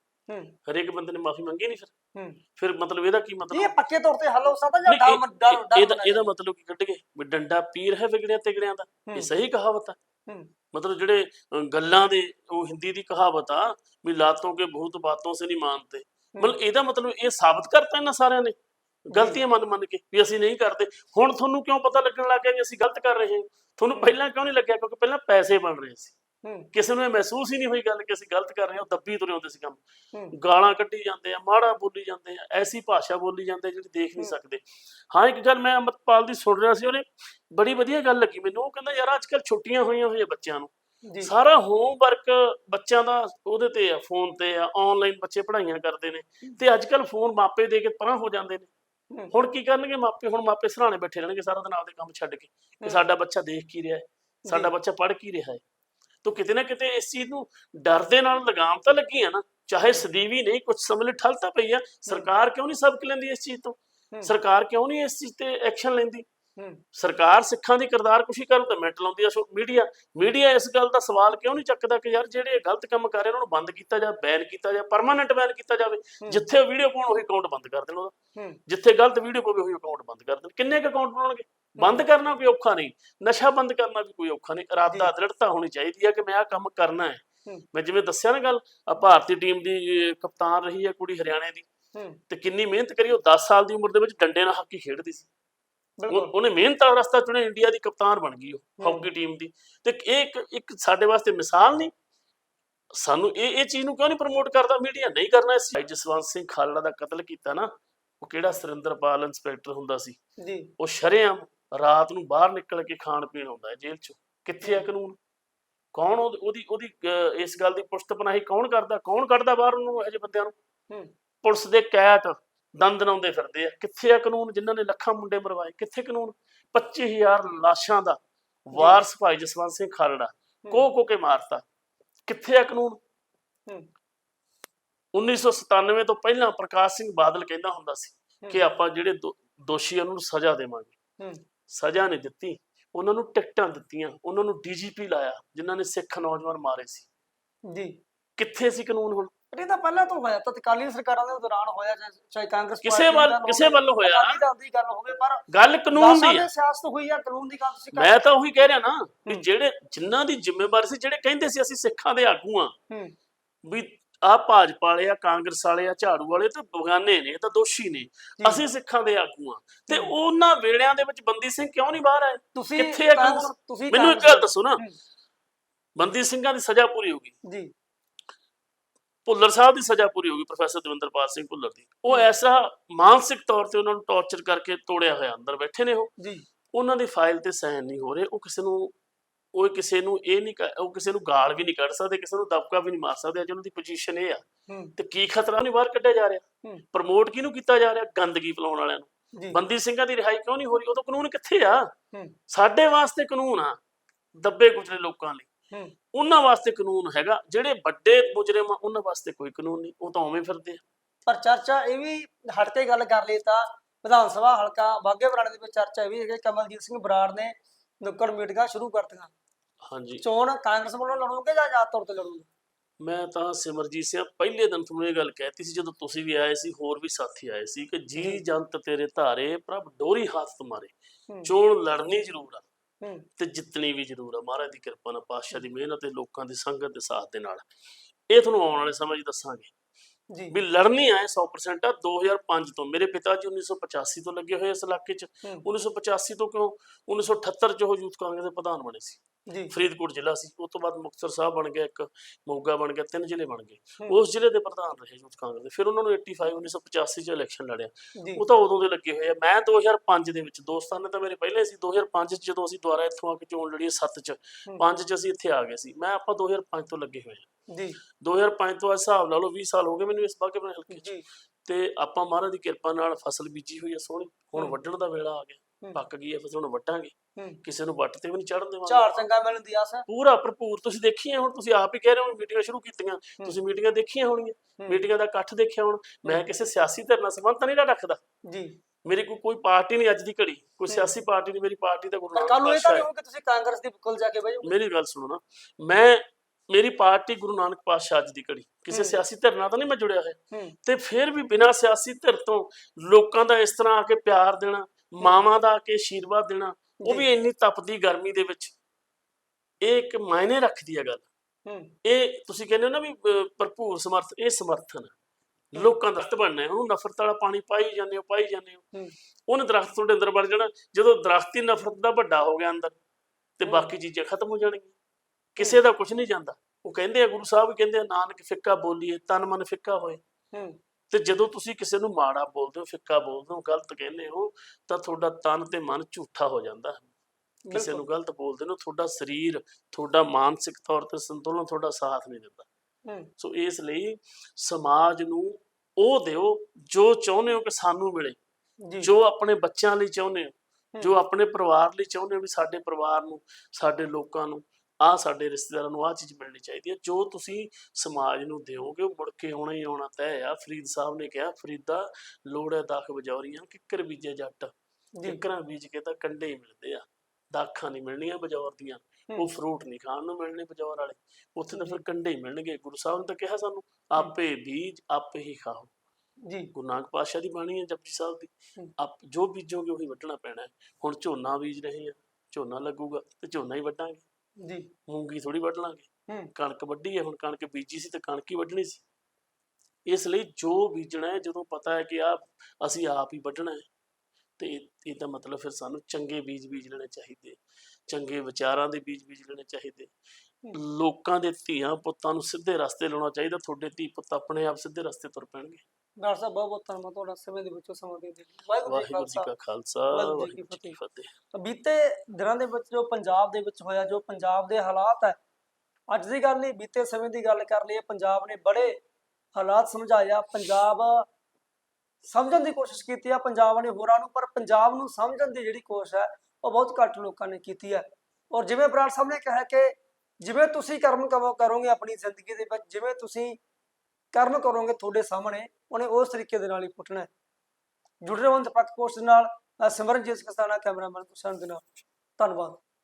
ਹਰੇਕ ਬੰਦੇ ਨੇ ਮਾਫੀ ਮੰਗੀ ਨਹੀਂ ਫਿਰ? ਫਿਰ ਮਤਲਬ ਇਹਦਾ ਕੀ
ਇਹ
ਮਤਲਬ
ਪੱਕੇ ਤੌਰ ਤੇ ਹੱਲ ਹੋ ਸਕਦਾ ਜਾਂ ਡਰ
ਇਹ-
ਡਰ
ਇਹ-
ਡਰ
ਇਹਦਾ ਇਹਦਾ ਮਤਲਬ ਕੀ ਕੱਢ ਗਏ ਵੀ ਡੰਡਾ ਪੀਰ ਹੈ ਵਿਗੜਿਆ ਤਿਗੜਿਆਂ ਦਾ। ਇਹ ਸਹੀ ਕਹਾਵਤ ਹੈ
ਹੂੰ,
ਮਤਲਬ ਜਿਹੜੇ ਗੱਲਾਂ ਦੇ ਉਹ ਹਿੰਦੀ ਦੀ ਕਹਾਵਤ ਆ ਵੀ ਲਾਤੋਂ ਕੇ ਭੂਤ ਬਾਤੋਂ ਸੇ ਨਹੀਂ ਮਾਨਤੇ। ਮਤਲਬ ਇਹਦਾ ਮਤਲਬ ਇਹ ਸਾਬਤ ਕਰਤਾ ਇਹਨਾਂ ਸਾਰਿਆਂ ਨੇ। ਗਲਤੀਆਂ ਮੰਨ ਮੰਨ ਕੇ ਵੀ ਅਸੀਂ ਨਹੀਂ ਕਰਦੇ। ਹੁਣ ਤੁਹਾਨੂੰ ਕਿਉਂ ਪਤਾ ਲੱਗਣ ਲੱਗ ਗਿਆ ਵੀ ਅਸੀਂ ਗਲਤ ਕਰ ਰਹੇ ਹਾਂ? ਤੁਹਾਨੂੰ ਪਹਿਲਾਂ ਕਿਉਂ ਨਹੀਂ ਲੱਗਿਆ? ਕਿਉਂਕਿ ਪਹਿਲਾਂ ਪੈਸੇ ਬਣ ਰਹੇ ਸੀ। ਕਿਸੇ ਨੂੰ ਇਹ ਮਹਿਸੂਸ ਹੀ ਨਹੀਂ ਹੋਈ ਗੱਲ ਕਿ ਅਸੀਂ ਗਲਤ ਕਰ ਰਹੇ ਹਾਂ ਉਹ ਦੱਬੀ ਤੁਰੇ ਹੁੰਦੇ ਸੀ ਕੰਮ। ਗਾਲਾਂ ਕੱਢੀ ਜਾਂਦੇ ਆ ਮਾੜਾ ਬੋਲੀ ਜਾਂਦੇ ਆ ਐਸੀ ਭਾਸ਼ਾ ਬੋਲੀ ਜਾਂਦੇ ਜਿਹੜੀ ਦੇਖ ਨਹੀਂ। ਸਕਦੇ। ਹਾਂ ਇੱਕ ਗੱਲ ਮੈਂ ਅਮਰਪਾਲ ਦੀ ਸੁਣ ਰਿਹਾ ਸੀ ਉਹਨੇ ਬੜੀ ਵਧੀਆ ਗੱਲ ਲੱਗੀ ਮੈਨੂੰ। ਉਹ ਕਹਿੰਦਾ ਯਾਰ ਅੱਜ ਕੱਲ ਛੁੱਟੀਆਂ ਹੋਈਆਂ ਹੋਈਆਂ ਬੱਚਿਆਂ ਨੂੰ। ਸਾਰਾ ਹੋਮਵਰਕ ਬੱਚਿਆਂ ਦਾ ਉਹਦੇ ਤੇ ਆ ਫੋਨ ਤੇ ਆ ਆਨਲਾਈਨ ਬੱਚੇ ਪੜ੍ਹਾਈਆਂ ਕਰਦੇ ਨੇ। ਤੇ ਅੱਜ ਕੱਲ ਫੋਨ ਮਾਪੇ ਦੇ ਕੇ ਪਰਾਂ ਹੋ ਜਾਂਦੇ ਨੇ। ਹੁਣ ਕੀ ਕਰਨਗੇ? ਮਾਪੇ ਹੁਣ ਮਾਪੇ ਸਰਾਣੇ ਬੈਠੇ ਰਹਿਣਗੇ ਸਾਰਾ ਦਿਨ ਆਪਦੇ ਕੰਮ ਛੱਡ ਕੇ। ਕਿ। ਸਾਡਾ ਬੱਚਾ ਦੇਖ ਕੀ ਰਿਹਾ ਹੈ? ਸਾਡਾ। ਬੱਚਾ ਪੜ੍ਹ ਕੀ ਰਿਹਾ ਹੈ? ਤੋ ਕਿਤੇ ਨਾ ਕਿਤੇ ਇਸ ਚੀਜ਼ ਨੂੰ ਡਰ ਦੇ ਨਾਲ ਲਗਾਮ ਤਾਂ ਲੱਗੀ ਹੈ ਨਾ। ਚਾਹੇ ਸਦੀਵੀ ਨਹੀਂ ਕੁਝ ਸਮਝ ਲਈ ਠੱਲ ਤਾਂ ਪਈ ਆ। ਸਰਕਾਰ ਕਿਉਂ ਨਹੀਂ ਸਬਕ ਲੈਂਦੀ ਇਸ ਚੀਜ਼ ਤੋਂ? ਸਰਕਾਰ ਕਿਉਂ ਨਹੀਂ ਇਸ ਚੀਜ਼ ਤੇ ਐਕਸ਼ਨ ਲੈਂਦੀ? ਸਰਕਾਰ ਸਿੱਖਾਂ ਦੀ ਕਿਰਦਾਰ ਕੁਸ਼ੀ ਕਰਨ ਤੇ ਮਿੰਟ ਲਾਉਂਦੀ ਆ ਸੋ ਮੀਡੀਆ ਮੀਡੀਆ ਇਸ ਗੱਲ ਦਾ ਸਵਾਲ ਕਿਉਂ ਨਹੀਂ ਚੱਕਦਾ ਕਿ ਯਾਰ ਜਿਹੜੇ ਗਲਤ ਕੰਮ ਕਰ ਰਹੇ ਉਹਨਾਂ ਨੂੰ ਬੰਦ ਕੀਤਾ ਜਾ ਬੈਨ ਕੀਤਾ ਜਾ ਪਰਮਾਨੈਂਟ ਬੈਨ ਕੀਤਾ ਜਾਵੇ ਜਿੱਥੇ ਵੀਡੀਓ ਪਾਉਣ ਉਹੀ ਅਕਾਊਂਟ ਬੰਦ ਕਰ ਦੇਣ ਉਹਦਾ। ਜਿੱਥੇ ਗਲਤ ਵੀਡੀਓ ਪਵੇ ਉਹੀ ਅਕਾਊਂਟ ਬੰਦ ਕਰ ਦੇਣ। ਕਿੰਨੇ ਕੁ ਅਕਾਊਂਟ ਬਣਾਉਣਗੇ? ਬੰਦ ਕਰਨਾ ਕੋਈ ਔਖਾ ਨਹੀਂ। ਨਸ਼ਾ ਬੰਦ ਕਰਨਾ ਵੀ ਕੋਈ ਔਖਾ ਨਹੀਂ। ਇਰਾਦਾ ਦ੍ਰਿੜਤਾ ਹੋਣੀ ਚਾਹੀਦੀ ਹੈ ਕਿ ਮੈਂ ਆਹ ਕੰਮ ਕਰਨਾ ਹੈ। ਮੈਂ ਜਿਵੇਂ ਦੱਸਿਆ ਨਾ ਗੱਲ ਆ ਭਾਰਤੀ ਟੀਮ ਦੀ ਕਪਤਾਨ ਰਹੀ ਹੈ ਕੁੜੀ ਹਰਿਆਣੇ ਦੀ ਤੇ ਕਿੰਨੀ ਮਿਹਨਤ ਕਰੀ ਉਹ 10 ਸਾਲ ਦੀ ਉਮਰ ਦੇ ਵਿੱਚ ਡੰਡੇ ਨਾਲ ਹਾਕੀ ਖੇਡਦੀ ਸੀ।
ਬਿਲਕੁਲ।
ਉਹਨੇ ਮਿਹਨਤ ਦਾ ਰਸਤਾ ਚੁਣਿਆ ਇੰਡੀਆ ਦੀ ਕਪਤਾਨ ਬਣ ਗਈ ਉਹ
ਹੂੰ।
ਹਾਕੀ ਟੀਮ ਦੀ। ਤੇ ਇਹ ਇੱਕ ਇੱਕ ਸਾਡੇ ਵਾਸਤੇ ਮਿਸਾਲ ਨਹੀਂ ਸਾਨੂੰ ਇਹ ਇਹ ਚੀਜ਼ ਨੂੰ ਕਿਉਂ ਨਹੀਂ ਪ੍ਰਮੋਟ ਕਰਦਾ ਮੀਡੀਆ ਨਹੀਂ ਕਰਨਾ ਇਸ ਜਸਵੰਤ ਸਿੰਘ ਖਾਲੜਾ ਦਾ ਕਤਲ ਕੀਤਾ ਨਾ ਉਹ ਕਿਹੜਾ ਸੁਰਿੰਦਰਪਾਲ ਇੰਸਪੈਕਟਰ ਹੁੰਦਾ ਸੀ?
ਜੀ।
ਉਹ ਸ਼ਰੇਆਮ ਰਾਤ ਨੂੰ ਬਾਹਰ ਨਿਕਲ ਕੇ ਖਾਣ ਪੀਣ ਆਉਂਦਾ ਹੈ ਜੇਲ੍ਹ ਚੋਂ। ਕਿੱਥੇ ਆ ਕਾਨੂੰਨ? ਕੌਣ ਉਹਦੀ ਉਹਦੀ ਇਸ ਗੱਲ ਦੀ ਪੁਸ਼ਤ ਪਨਾਹੀ ਕੌਣ ਕਰਦਾ? ਕੌਣ ਕੱਢਦਾ ਬਾਹਰ ਉਹਨੂੰ ਇਹੋ ਜਿਹੇ ਬੰਦਿਆਂ ਨੂੰ?
ਹੂੰ,
ਪੁਲਿਸ ਦੇ ਕੈਟ। ਦੰਦ ਨਾਉਂਦੇ ਫਿਰਦੇ ਆ। ਕਿੱਥੇ ਆ ਕਾਨੂੰਨ? ਜਿਨ੍ਹਾਂ ਨੇ ਲੱਖਾਂ ਮੁੰਡੇ ਮਰਵਾਏ। ਕਿੱਥੇ ਕਾਨੂੰਨ? 25000 ਲਾਸ਼ਾਂ ਦਾ। ਵਾਰਸ ਭਾਈ ਜਸਵੰਤ ਸਿੰਘ ਖਾਲੜਾ। ਕੋ ਕੋ ਕੇ ਮਾਰਤਾ। ਕਿੱਥੇ ਆ ਕਾਨੂੰਨ?
ਹੂੰ,
1997 ਤੋਂ ਪਹਿਲਾਂ ਪ੍ਰਕਾਸ਼ ਸਿੰਘ ਬਾਦਲ ਕਹਿੰਦਾ ਹੁੰਦਾ ਸੀ ਕਿ। ਆਪਾਂ ਜਿਹੜੇ ਦੋਸ਼ੀ ਉਹਨਾਂ ਨੂੰ ਸਜ਼ਾ ਦੇਵਾਂਗੇ। ਸਜ਼ਾ ਨਹੀਂ ਦਿੱਤੀ। ਉਹਨਾਂ ਨੂੰ ਟਿਕਟਾਂ ਦਿੱਤੀਆਂ। ਉਹਨਾਂ ਨੂੰ ਡੀਜੀਪੀ ਲਾਇਆ ਜਿਨ੍ਹਾਂ ਨੇ ਸਿੱਖ ਨੌਜਵਾਨ ਮਾਰੇ ਸੀ।
ਜੀ।
ਕਿੱਥੇ ਸੀ ਕਾਨੂੰਨ ਹੁਣ?
ਪਰ ਇਹ ਤਾਂ ਪਹਿਲਾਂ ਤੋਂ ਹੋਇਆ ਤਤਕਾਲੀਨ ਸਰਕਾਰਾਂ ਦੇ ਦੌਰਾਨ ਹੋਇਆ ਚਾਹੇ- ਚਾਹੇ ਕਾਂਗਰਸ
ਕਿਸੇ
ਪਾਰਟੀ
ਵੱਲ
ਦੀ
ਕਿਸੇ
ਹੋਵੇ,
ਵੱਲ ਹੋਇਆ
ਅਕਾਲੀ ਦਲ ਦੀ ਗੱਲ ਹੋਵੇ ਪਰ
ਗੱਲ ਕਾਨੂੰਨ
ਦਾਸਾਂ
ਦੀ
ਦੇ
ਆ
ਸਿਆਸਤ ਹੋਈ ਆ ਕਾਨੂੰਨ ਦੀ ਗੱਲ ਤੁਸੀਂ ਕਰ
ਮੈਂ ਤਾਂ ਉਹੀ ਕਹਿ ਰਿਹਾ ਨਾ
ਹੂੰ।
ਜਿਹੜੇ ਜਿਨ੍ਹਾਂ ਦੀ ਜ਼ਿੰਮੇਵਾਰੀ ਸੀ ਜਿਹੜੇ ਕਹਿੰਦੇ ਸੀ ਅਸੀਂ ਸਿੱਖਾਂ ਦੇ ਆਗੂ ਆ
ਹੂੰ
ਵੀ ਆ ਭਾਜਪਾ ਵਾਲੇ ਆ ਕਾਂਗਰਸ ਵਾਲੇ ਆ ਝਾੜੂ ਵਾਲੇ ਤਾਂ ਬਗਾਨੇ ਨੇ ਇਹ ਤਾਂ ਦੋਸ਼ੀ ਨੇ। ਅਸੀਂ ਸਿੱਖਾਂ ਦੇ ਆਗੂ ਆ ਤੇ
ਹੂੰ।
ਉਹਨਾਂ ਵੇੜਿਆਂ ਦੇ ਵਿੱਚ ਬੰਦੀ ਸਿੰਘ ਕਿਉਂ ਨਹੀਂ ਬਾਹਰ ਆਏ
ਤੁਸੀਂ
ਕਿੱਥੇ
ਕਾਂਗਰਸ-
ਕਾਨੂੰਨ?
ਤੁਸੀਂ
ਮੈਨੂੰ ਇੱਕ
ਕਾਂਗਰਸ-
ਗੱਲ ਦੱਸੋ ਨਾ
ਹੂੰ।
ਬੰਦੀ ਸਿੰਘਾਂ ਦੀ ਸਜ਼ਾ ਪੂਰੀ ਹੋ ਗਈ
ਜੀ
ਭੁੱਲਰ ਸਾਹਿਬ ਦੀ ਸਜ਼ਾ ਪੂਰੀ ਹੋ ਗਈ ਪ੍ਰੋਫੈਸਰ ਦਵਿੰਦਰਪਾਲ ਸਿੰਘ ਭੁੱਲਰ ਦੀ। ਉਹ। ਐਸਾ ਮਾਨਸਿਕ ਤੌਰ ਤੇ ਉਹਨਾਂ ਨੂੰ ਟੌਰਚਰ ਕਰਕੇ ਤੋੜਿਆ ਹੋਇਆ ਅੰਦਰ ਬੈਠੇ ਨੇ ਉਹ।
ਜੀ।
ਉਹਨਾਂ ਦੀ ਫਾਈਲ ਤੇ ਸਾਈਨ ਨਹੀਂ ਹੋ ਰਹੇ ਉਹ ਕਿਸੇ ਨੂੰ ਉਹ ਕਿਸੇ ਨੂੰ ਇਹ ਨਹੀਂ ਉਹ ਕਿਸੇ ਨੂੰ ਗਾਲ ਵੀ ਨਹੀਂ ਕੱਢ ਸਕਦੇ ਕਿਸੇ ਨੂੰ ਦਬਕਾ ਵੀ ਨਹੀਂ ਮਾਰ ਸਕਦੇ ਅੱਜ ਉਹਨਾਂ ਦੀ ਪੋਜੀਸ਼ਨ ਇਹ ਆ। ਤੇ ਕੀ ਖਤਰਾ ਨਹੀਂ ਬਾਹਰ ਕੱਢਿਆ ਜਾ ਰਿਹਾ। ਪ੍ਰਮੋਟ ਕਿਹਨੂੰ ਕੀਤਾ ਜਾ ਰਿਹਾ? ਗੰਦਗੀ ਫੈਲਾਉਣ ਵਾਲਿਆਂ ਨੂੰ। ਬੰਦੀ ਸਿੰਘਾਂ ਦੀ ਰਿਹਾਈ ਕਿਉਂ ਨਹੀਂ ਹੋ ਰਹੀ? ਉਦੋਂ ਕਾਨੂੰਨ ਕਿੱਥੇ ਆ? ਸਾਡੇ ਵਾਸਤੇ ਕਾਨੂੰਨ ਆ ਦੱਬੇ ਕੁਚਲੇ ਲੋਕਾਂ ਲਈ। ਉਹਨਾਂ ਵਾਸਤੇ ਕਾਨੂੰਨ ਹੈਗਾ ਜਿਹੜੇ ਵੱਡੇ ਮੁਜਰਮ ਆ ਉਹਨਾਂ ਵਾਸਤੇ ਕੋਈ ਕਾਨੂੰਨ ਨਹੀਂ ਉਹ ਤਾਂ ਉਵੇਂ ਫਿਰਦੇ ਆ।
ਪਰ ਚਰਚਾ ਇਹ ਵੀ ਹਟ ਕੇ ਗੱਲ ਕਰ ਲਈ ਤਾਂ ਵਿਧਾਨ ਸਭਾ ਹਲਕਾ ਬਾਗੇ ਪੁਰਾਣੇ ਦੇ ਵਿੱਚ ਚਰਚਾ ਇਹ ਵੀ ਹੈ ਕਿ ਕਮਲਜੀਤ ਸਿੰਘ ਬਰਾੜ ਨੇ ਨੁੱਕੜ ਮੀਟਿੰਗਾਂ ਸ਼ੁਰੂ ਕਰਤੀਆਂ।
ਹਾਂਜੀ।
ਚੋਣ ਕਾਂਗਰਸ ਵੱਲੋਂ ਲੜੋਗੇ ਜਾਂ ਆਜ਼ਾਦ ਤੌਰ ਤੇ ਲੜੋਗੇ?
ਮੈਂ ਤਾਂ ਸਿਮਰਜੀਤ ਸਿੰਘ ਪਹਿਲੇ ਦਿਨ ਤੁਹਾਨੂੰ ਇਹ ਗੱਲ ਕਹਿਤੀ ਸੀ ਜਦੋਂ ਤੁਸੀਂ ਵੀ ਆਏ ਸੀ ਹੋਰ ਵੀ ਸਾਥੀ ਆਏ ਸੀ ਕਿ ਜੀ। ਜੰਤ ਤੇਰੇ ਧਾਰੇ ਪ੍ਰਭ ਡੋਰੀ ਹੱਥ ਤੁਮਾਰੇ ਚੋਣ ਲੜਨੀ ਜ਼ਰੂਰ ਆ। ਤੇ ਜਿੱਤਣੀ ਵੀ ਜ਼ਰੂਰ ਆ। ਮਹਾਰਾਜ ਦੀ ਕਿਰਪਾ ਨਾਲ ਪਾਤਸ਼ਾਹ ਦੀ ਮਿਹਨਤ ਤੇ ਲੋਕਾਂ ਦੀ ਸੰਗਤ ਦੇ ਸਾਥ ਦੇ ਨਾਲ। ਇਹ ਤੁਹਾਨੂੰ ਆਉਣ ਵਾਲੇ ਸਮੇਂ 'ਚ ਦੱਸਾਂਗੇ
ਜੀ।
ਵੀ ਲੜਨੀ ਆ ਇਹ 100% ਆ। 2005 ਤੋਂ ਮੇਰੇ ਪਿਤਾ ਜੀ 1985 ਤੋਂ ਲੱਗੇ ਹੋਏ ਇਸ ਇਲਾਕੇ 'ਚ।
ਹੂੰ।
1985 ਤੋਂ ਕਿਉਂ? 1978 'ਚ ਉਹ ਯੂਥ ਕਾਂਗਰਸ ਦੇ ਪ੍ਰਧਾਨ ਬਣੇ ਸੀ।
ਜੀ।
ਫਰੀਦਕੋਟ ਜ਼ਿਲ੍ਹਾ ਸੀ। ਉਸ ਤੋਂ ਬਾਅਦ ਮੁਕਤਸਰ ਸਾਹਿਬ ਬਣ ਗਿਆ ਇੱਕ ਮੋਗਾ ਬਣ ਗਿਆ ਤਿੰਨ ਜ਼ਿਲ੍ਹੇ ਬਣ ਗਏ। ਉਸ ਜ਼ਿਲ੍ਹੇ ਦੇ ਪ੍ਰਧਾਨ ਰਹੇ ਯੂਥ ਕਾਂਗਰਸ ਦੇ। ਫਿਰ ਉਹਨਾਂ ਨੂੰ 85 1985 ਚ ਇਲੈਕਸ਼ਨ ਲੜਿਆ। ਉਹ ਤਾਂ ਉਦੋਂ ਦੇ ਲੱਗੇ ਹੋਏ ਆ। ਮੈਂ 2005 ਦੇ ਵਿੱਚ ਦੋਸਤਾਂ ਨੇ ਤਾਂ ਮੇਰੇ ਪਹਿਲੇ ਸੀ। 2005 ਚ ਜਦੋਂ ਅਸੀਂ ਦੁਬਾਰਾ ਇੱਥੋਂ ਆ ਕੇ ਚੋਣ ਲੜੀ 7 ਚ।
ਹੂੰ।
5 ਚ ਅਸੀਂ ਇੱਥੇ ਆ ਗਏ ਸੀ। ਮੈਂ ਆਪਾਂ 2005 ਤੋਂ ਲੱਗੇ ਹੋਏ ਆ।
ਜੀ।
2005 ਤੋਂ ਹਿਸਾਬ ਲਾ ਲਓ 20 ਸਾਲ ਹੋ ਗਏ ਮੈਨੂੰ ਇਸ ਬਾਗੇ ਬਣੇ ਹਲਕੇ 'ਚ।
ਜੀ।
ਤੇ ਆਪਾਂ ਮਹਾਰਾਜ ਦੀ ਕਿਰਪਾ ਨਾਲ ਫਸਲ ਬੀਜੀ ਹੋਈ ਆ ਸੋਹਣੀ। ਹੁਣ। ਵੱਢਣ ਦਾ ਵੇਲਾ ਆ ਗਿਆ। ਪੱਕ ਗਈ ਹੈ ਫਸਲ ਹੁਣ ਵੱਢਾਂਗੇ
ਹੂੰ।
ਕਿਸੇ ਨੂੰ ਵੱਟ ਤੇ ਵੀ ਨਹੀਂ ਚੜਨ ਦੇਵਾਂਗੇ।
ਝਾੜ ਚੰਗਾ ਮਿਲਣ ਦੀ ਆਸ ਹੈ।
ਪੂਰਾ ਭਰਪੂਰ ਤੁਸੀਂ ਦੇਖੀਆਂ ਹੁਣ ਤੁਸੀਂ ਆਪ ਹੀ ਕਹਿ ਰਹੇ ਹੋ ਮੀਟਿੰਗਾਂ ਸ਼ੁਰੂ ਕੀਤੀਆਂ। ਤੁਸੀਂ ਮੀਟਿੰਗਾਂ ਦੇਖੀਆਂ ਹੋਣਗੀਆਂ। ਮੀਟਿੰਗਾਂ ਦਾ ਇਕੱਠ ਦੇਖਿਆ ਹੁਣ। ਮੈਂ ਕਿਸੇ ਸਿਆਸੀ ਧਿਰ ਨਾਲ ਸੰਬੰਧ ਤਾਂ ਨਹੀਂ ਰੱਖਦਾ।
ਜੀ।
ਮੇਰੀ ਕੋਈ ਕੋਈ ਪਾਰਟੀ ਨਹੀਂ ਅੱਜ ਦੀ ਘੜੀ। ਕੋਈ ਸਿਆਸੀ ਪਾਰਟੀ ਨਹੀਂ ਮੇਰੀ ਪਾਰਟੀ ਤਾਂ ਗੁਰੂ ਨਾਨਕ
ਕੱਲ ਨੂੰ ਇਹ ਤਾਂ ਨਹੀਂ ਕਿ ਤੁਸੀਂ ਕਾਂਗਰਸ ਦੀ ਕੋਲ ਜਾ ਕੇ ਬਹਿ ਜਾਓਗੇ।
ਮੇਰੀ ਗੱਲ ਸੁਣੋ ਨਾ। ਮੈਂ ਮੇਰੀ ਪਾਰਟੀ ਗੁਰੂ ਨਾਨਕ ਪਾਤਸ਼ਾਹ ਅੱਜ ਦੀ ਘੜੀ। ਕਿਸੇ। ਸਿਆਸੀ ਧਿਰ ਨਾਲ ਤਾਂ ਨਹੀਂ ਮੈਂ ਜੁੜਿਆ ਹੋਇਆ। ਤੇ ਫਿਰ ਵੀ ਬਿਨਾਂ ਸਿਆਸੀ ਧਿਰ ਤੋਂ ਲੋਕਾਂ ਦਾ ਇਸ ਤਰ੍ਹਾਂ ਆ ਕੇ ਪਿਆਰ ਦੇਣਾ ਮਾਵਾਂ ਦਾ ਕੇ ਆਸ਼ੀਰਵਾਦ ਦੇਣਾ ਉਹ। ਵੀ ਇੰਨੀ ਤਪਦੀ ਗਰਮੀ ਦੇ ਵਿੱਚ। ਇਹ ਇੱਕ ਮਾਇਨੇ ਰੱਖਦੀ ਹੈ ਗੱਲ। ਇਹ ਤੁਸੀਂ ਕਹਿੰਦੇ ਹੋ ਨਾ ਵੀ ਭਰਪੂਰ ਸਮਰਥ ਇਹ ਸਮਰਥਨ। ਲੋਕਾਂ ਦਾ ਦਰਖਤ ਬਣਨਾ ਹੈ। ਉਹਨੂੰ ਨਫ਼ਰਤ ਵਾਲਾ ਪਾਣੀ ਪਾਈ ਜਾਂਦੇ ਹੋ ਪਾਈ ਜਾਂਦੇ ਹੋ। ਉਹਨੇ ਦਰਖਤ ਤੁਹਾਡੇ ਅੰਦਰ ਵੜ ਜਾਣਾ। ਜਦੋਂ ਦਰਖਤ ਹੀ ਨਫ਼ਰਤ ਦਾ ਵੱਡਾ ਹੋ ਗਿਆ ਅੰਦਰ ਤੇ। ਬਾਕੀ ਚੀਜ਼ਾਂ ਖਤਮ ਹੋ ਜਾਣਗੀਆਂ। ਕਿਸੇ ਦਾ ਕੁਝ ਨਹੀਂ ਜਾਂਦਾ। ਉਹ ਕਹਿੰਦੇ ਆ ਗੁਰੂ ਸਾਹਿਬ ਕਹਿੰਦੇ ਆ ਨਾਨਕ ਫਿੱਕਾ ਬੋਲੀਏ ਤਨ ਮਨ ਫਿੱਕਾ ਹੋਏ। ਤੇ ਜਦੋਂ ਤੁਸੀਂ ਕਿਸੇ ਨੂੰ ਮਾੜਾ ਬੋਲਦੇ ਹੋ ਫਿੱਕਾ ਬੋਲਦੇ ਹੋ ਗਲਤ ਕਹਿੰਦੇ ਹੋ ਤਾਂ ਤੁਹਾਡਾ ਤਨ ਤੇ ਮਨ ਝੂਠਾ ਹੋ ਜਾਂਦਾ ਹੈ। ਕਿਸੇ ਨੂੰ ਗਲਤ ਬੋਲਦੇ ਨੇ ਤੁਹਾਡਾ ਸਰੀਰ ਤੁਹਾਡਾ ਮਾਨਸਿਕ ਤੌਰ ਤੇ ਸੰਤੁਲਨ ਤੁਹਾਡਾ ਸਾਥ ਨਹੀਂ ਦਿੰਦਾ।
ਹੂੰ।
ਸੋ ਇਸ ਲਈ ਸਮਾਜ ਨੂੰ ਉਹ ਦਿਓ ਜੋ ਚਾਹੁੰਦੇ ਹੋ ਕਿ ਸਾਨੂੰ ਮਿਲੇ।
ਜੀ
ਆਪਣੇ ਬੱਚਿਆਂ ਲਈ ਚਾਹੁੰਦੇ ਹੋ
ਹੂੰ।
ਜੋ ਆਪਣੇ ਪਰਿਵਾਰ ਲਈ ਚਾਹੁੰਦੇ ਹੋ ਵੀ ਸਾਡੇ ਪਰਿਵਾਰ ਨੂੰ ਸਾਡੇ ਲੋਕਾਂ ਨੂੰ ਆ ਸਾਡੇ ਰਿਸ਼ਤੇਦਾਰਾਂ ਨੂੰ ਆ ਚੀਜ਼ ਮਿਲਣੀ ਚਾਹੀਦੀ ਹੈ। ਜੋ ਤੁਸੀਂ ਸਮਾਜ ਨੂੰ ਦਿਓਗੇ ਉਹ ਮੁੜ ਕੇ ਆਉਣਾ ਹੀ ਆਉਣਾ ਤੈਅ ਆ। ਫਰੀਦ ਸਾਹਿਬ ਨੇ ਕਿਹਾ ਫਰੀਦਾ ਲੋੜ ਹੈ ਦਾਖ ਬਜੌਰੀਆਂ ਕਿੱਕਰ ਬੀਜੇ ਜੱਟ। ਕਿੱਕਰਾਂ ਬੀਜ ਕੇ ਤਾਂ ਕੰਡੇ ਹੀ ਮਿਲਦੇ ਆ। ਦਾਖਾਂ ਨਹੀਂ ਮਿਲਣੀਆਂ ਬਜੌਰ ਦੀਆਂ। ਉਹ ਫਰੂਟ ਨਹੀਂ ਖਾਣ ਨੂੰ ਮਿਲਣੇ ਬਜੌਰ ਵਾਲੇ। ਉੱਥੇ ਤਾਂ। ਫਿਰ ਕੰਡੇ ਹੀ ਮਿਲਣਗੇ। ਗੁਰੂ ਸਾਹਿਬ ਨੇ ਤਾਂ ਕਿਹਾ ਸਾਨੂੰ ਆਪੇ ਬੀਜ ਆਪੇ ਹੀ ਖਾਓ।
ਜੀ।
ਗੁਰੂ ਨਾਨਕ ਪਾਤਸ਼ਾਹ ਦੀ ਬਾਣੀ ਹੈ ਜਪਜੀ ਸਾਹਿਬ ਦੀ। ਆਪ ਜੋ ਬੀਜੋਗੇ ਉਹੀ ਵੱਢਣਾ ਪੈਣਾ ਹੈ। ਹੁਣ ਝੋਨਾ ਬੀਜ ਰਹੇ ਆ। ਝੋਨਾ ਲੱਗੂਗਾ ਤੇ ਝੋਨਾ ਹੀ ਵੱਢਾਂਗੇ।
ਜੀ।
ਮੂੰਗੀ ਥੋੜੀ ਵੱਢ ਲਾਂਗੇ। ਕਣਕ ਵੱਢੀ ਹੈ ਹੁਣ ਕਣਕ ਬੀਜੀ ਸੀ ਤੇ ਕਣਕ ਹੀ ਵੱਢਣੀ ਸੀ। ਇਸ ਲਈ ਜੋ ਬੀਜਣਾ ਹੈ ਜਦੋਂ ਪਤਾ ਹੈ ਕਿ ਆ ਅਸੀਂ ਆਪ ਹੀ ਵੱਢਣਾ ਹੈ ਤੇ ਇਹ- ਇਹਦਾ ਮਤਲਬ ਫਿਰ ਸਾਨੂੰ ਚੰਗੇ ਬੀਜ ਬੀਜ ਲੈਣੇ ਚਾਹੀਦੇ ਚੰਗੇ ਵਿਚਾਰਾਂ ਦੇ ਬੀਜ ਬੀਜ ਲੈਣੇ ਚਾਹੀਦੇ। ਲੋਕਾਂ ਦੇ ਧੀਆਂ ਪੁੱਤਾਂ ਨੂੰ ਸਿੱਧੇ ਰਸਤੇ ਲਾਉਣਾ ਚਾਹੀਦਾ ਤੁਹਾਡੇ ਧੀ ਪੁੱਤ ਆਪਣੇ ਆਪ ਸਿੱਧੇ ਰਸਤੇ ਤੁਰ ਪੈਣਗੇ।
ਡਾਕਟਰ ਸਾਹਿਬ ਬਹੁਤ ਬਹੁਤ ਧੰਨਵਾਦ ਤੁਹਾਡਾ ਸਮੇਂ ਦੇ ਵਿੱਚੋਂ ਸਮਾਂ ਦੇ ਲਈ। ਵਾਹਿਗੁਰੂ ਜੀ ਕਾ
ਵਾਹਿਗੁਰੂ ਜੀ
ਖਾਲਸਾ
ਕਾ ਖਾਲਸਾ।
ਵਾਹਿਗੁਰੂ ਜੀ ਕੀ
ਵਾਹਿਗੁਰੂ ਜੀ ਕੀ ਫਤਿਹ।
ਤਾਂ ਬੀਤੇ ਦਿਨਾਂ ਦੇ ਵਿੱਚ ਜੋ ਪੰਜਾਬ ਦੇ ਵਿੱਚ ਹੋਇਆ ਜੋ ਪੰਜਾਬ ਦੇ ਹਾਲਾਤ ਹੈ ਅੱਜ ਦੀ ਗੱਲ ਨਹੀਂ ਬੀਤੇ ਸਮੇਂ ਦੀ ਗੱਲ ਕਰ ਲਈਏ ਪੰਜਾਬ ਨੇ ਬੜੇ ਹਾਲਾਤ ਸਮਝਾਇਆ ਪੰਜਾਬ ਸਮਝਣ ਦੀ ਕੋਸ਼ਿਸ਼ ਕੀਤੀ ਹੈ ਪੰਜਾਬ ਨੇ ਹੋਰਾਂ ਨੂੰ ਪਰ ਪੰਜਾਬ ਨੂੰ ਸਮਝਣ ਦੀ ਜਿਹੜੀ ਕੋਸ਼ਿਸ਼ ਹੈ ਉਹ ਬਹੁਤ ਘੱਟ ਲੋਕਾਂ ਨੇ ਕੀਤੀ ਹੈ। ਔਰ ਜਿਵੇਂ ਬਰਾੜ ਸਾਹਿਬ ਨੇ ਕਿਹਾ ਕਿ ਜਿਵੇਂ ਤੁਸੀਂ ਕਰਮ ਕਵੋ ਕਰੋਗੇ ਆਪਣੀ ਜ਼ਿੰਦਗੀ ਦੇ ਵਿੱਚ ਜਿਵੇਂ ਤੁਸੀਂ ਕਰਮ ਕਰੋਗੇ ਤੁਹਾਡੇ ਸਾਹਮਣੇ, ਉਹਨੇ ਉਸ ਤਰੀਕੇ ਦੇ ਨਾਲ ਹੀ ਪੁੱਟਣਾ ਹੈ। ਜੁੜੇ ਰਹੋ ਨਿਰਪੱਖ ਪੋਸਟ ਦੇ ਨਾਲ ਮੈਂ ਸਿਮਰਨਜੀਤ ਸਿੰਘ ਕੈਮਰਾਮੈਨ ਕੁਸ਼ਨ ਦੇ ਨਾਲ। ਧੰਨਵਾਦ।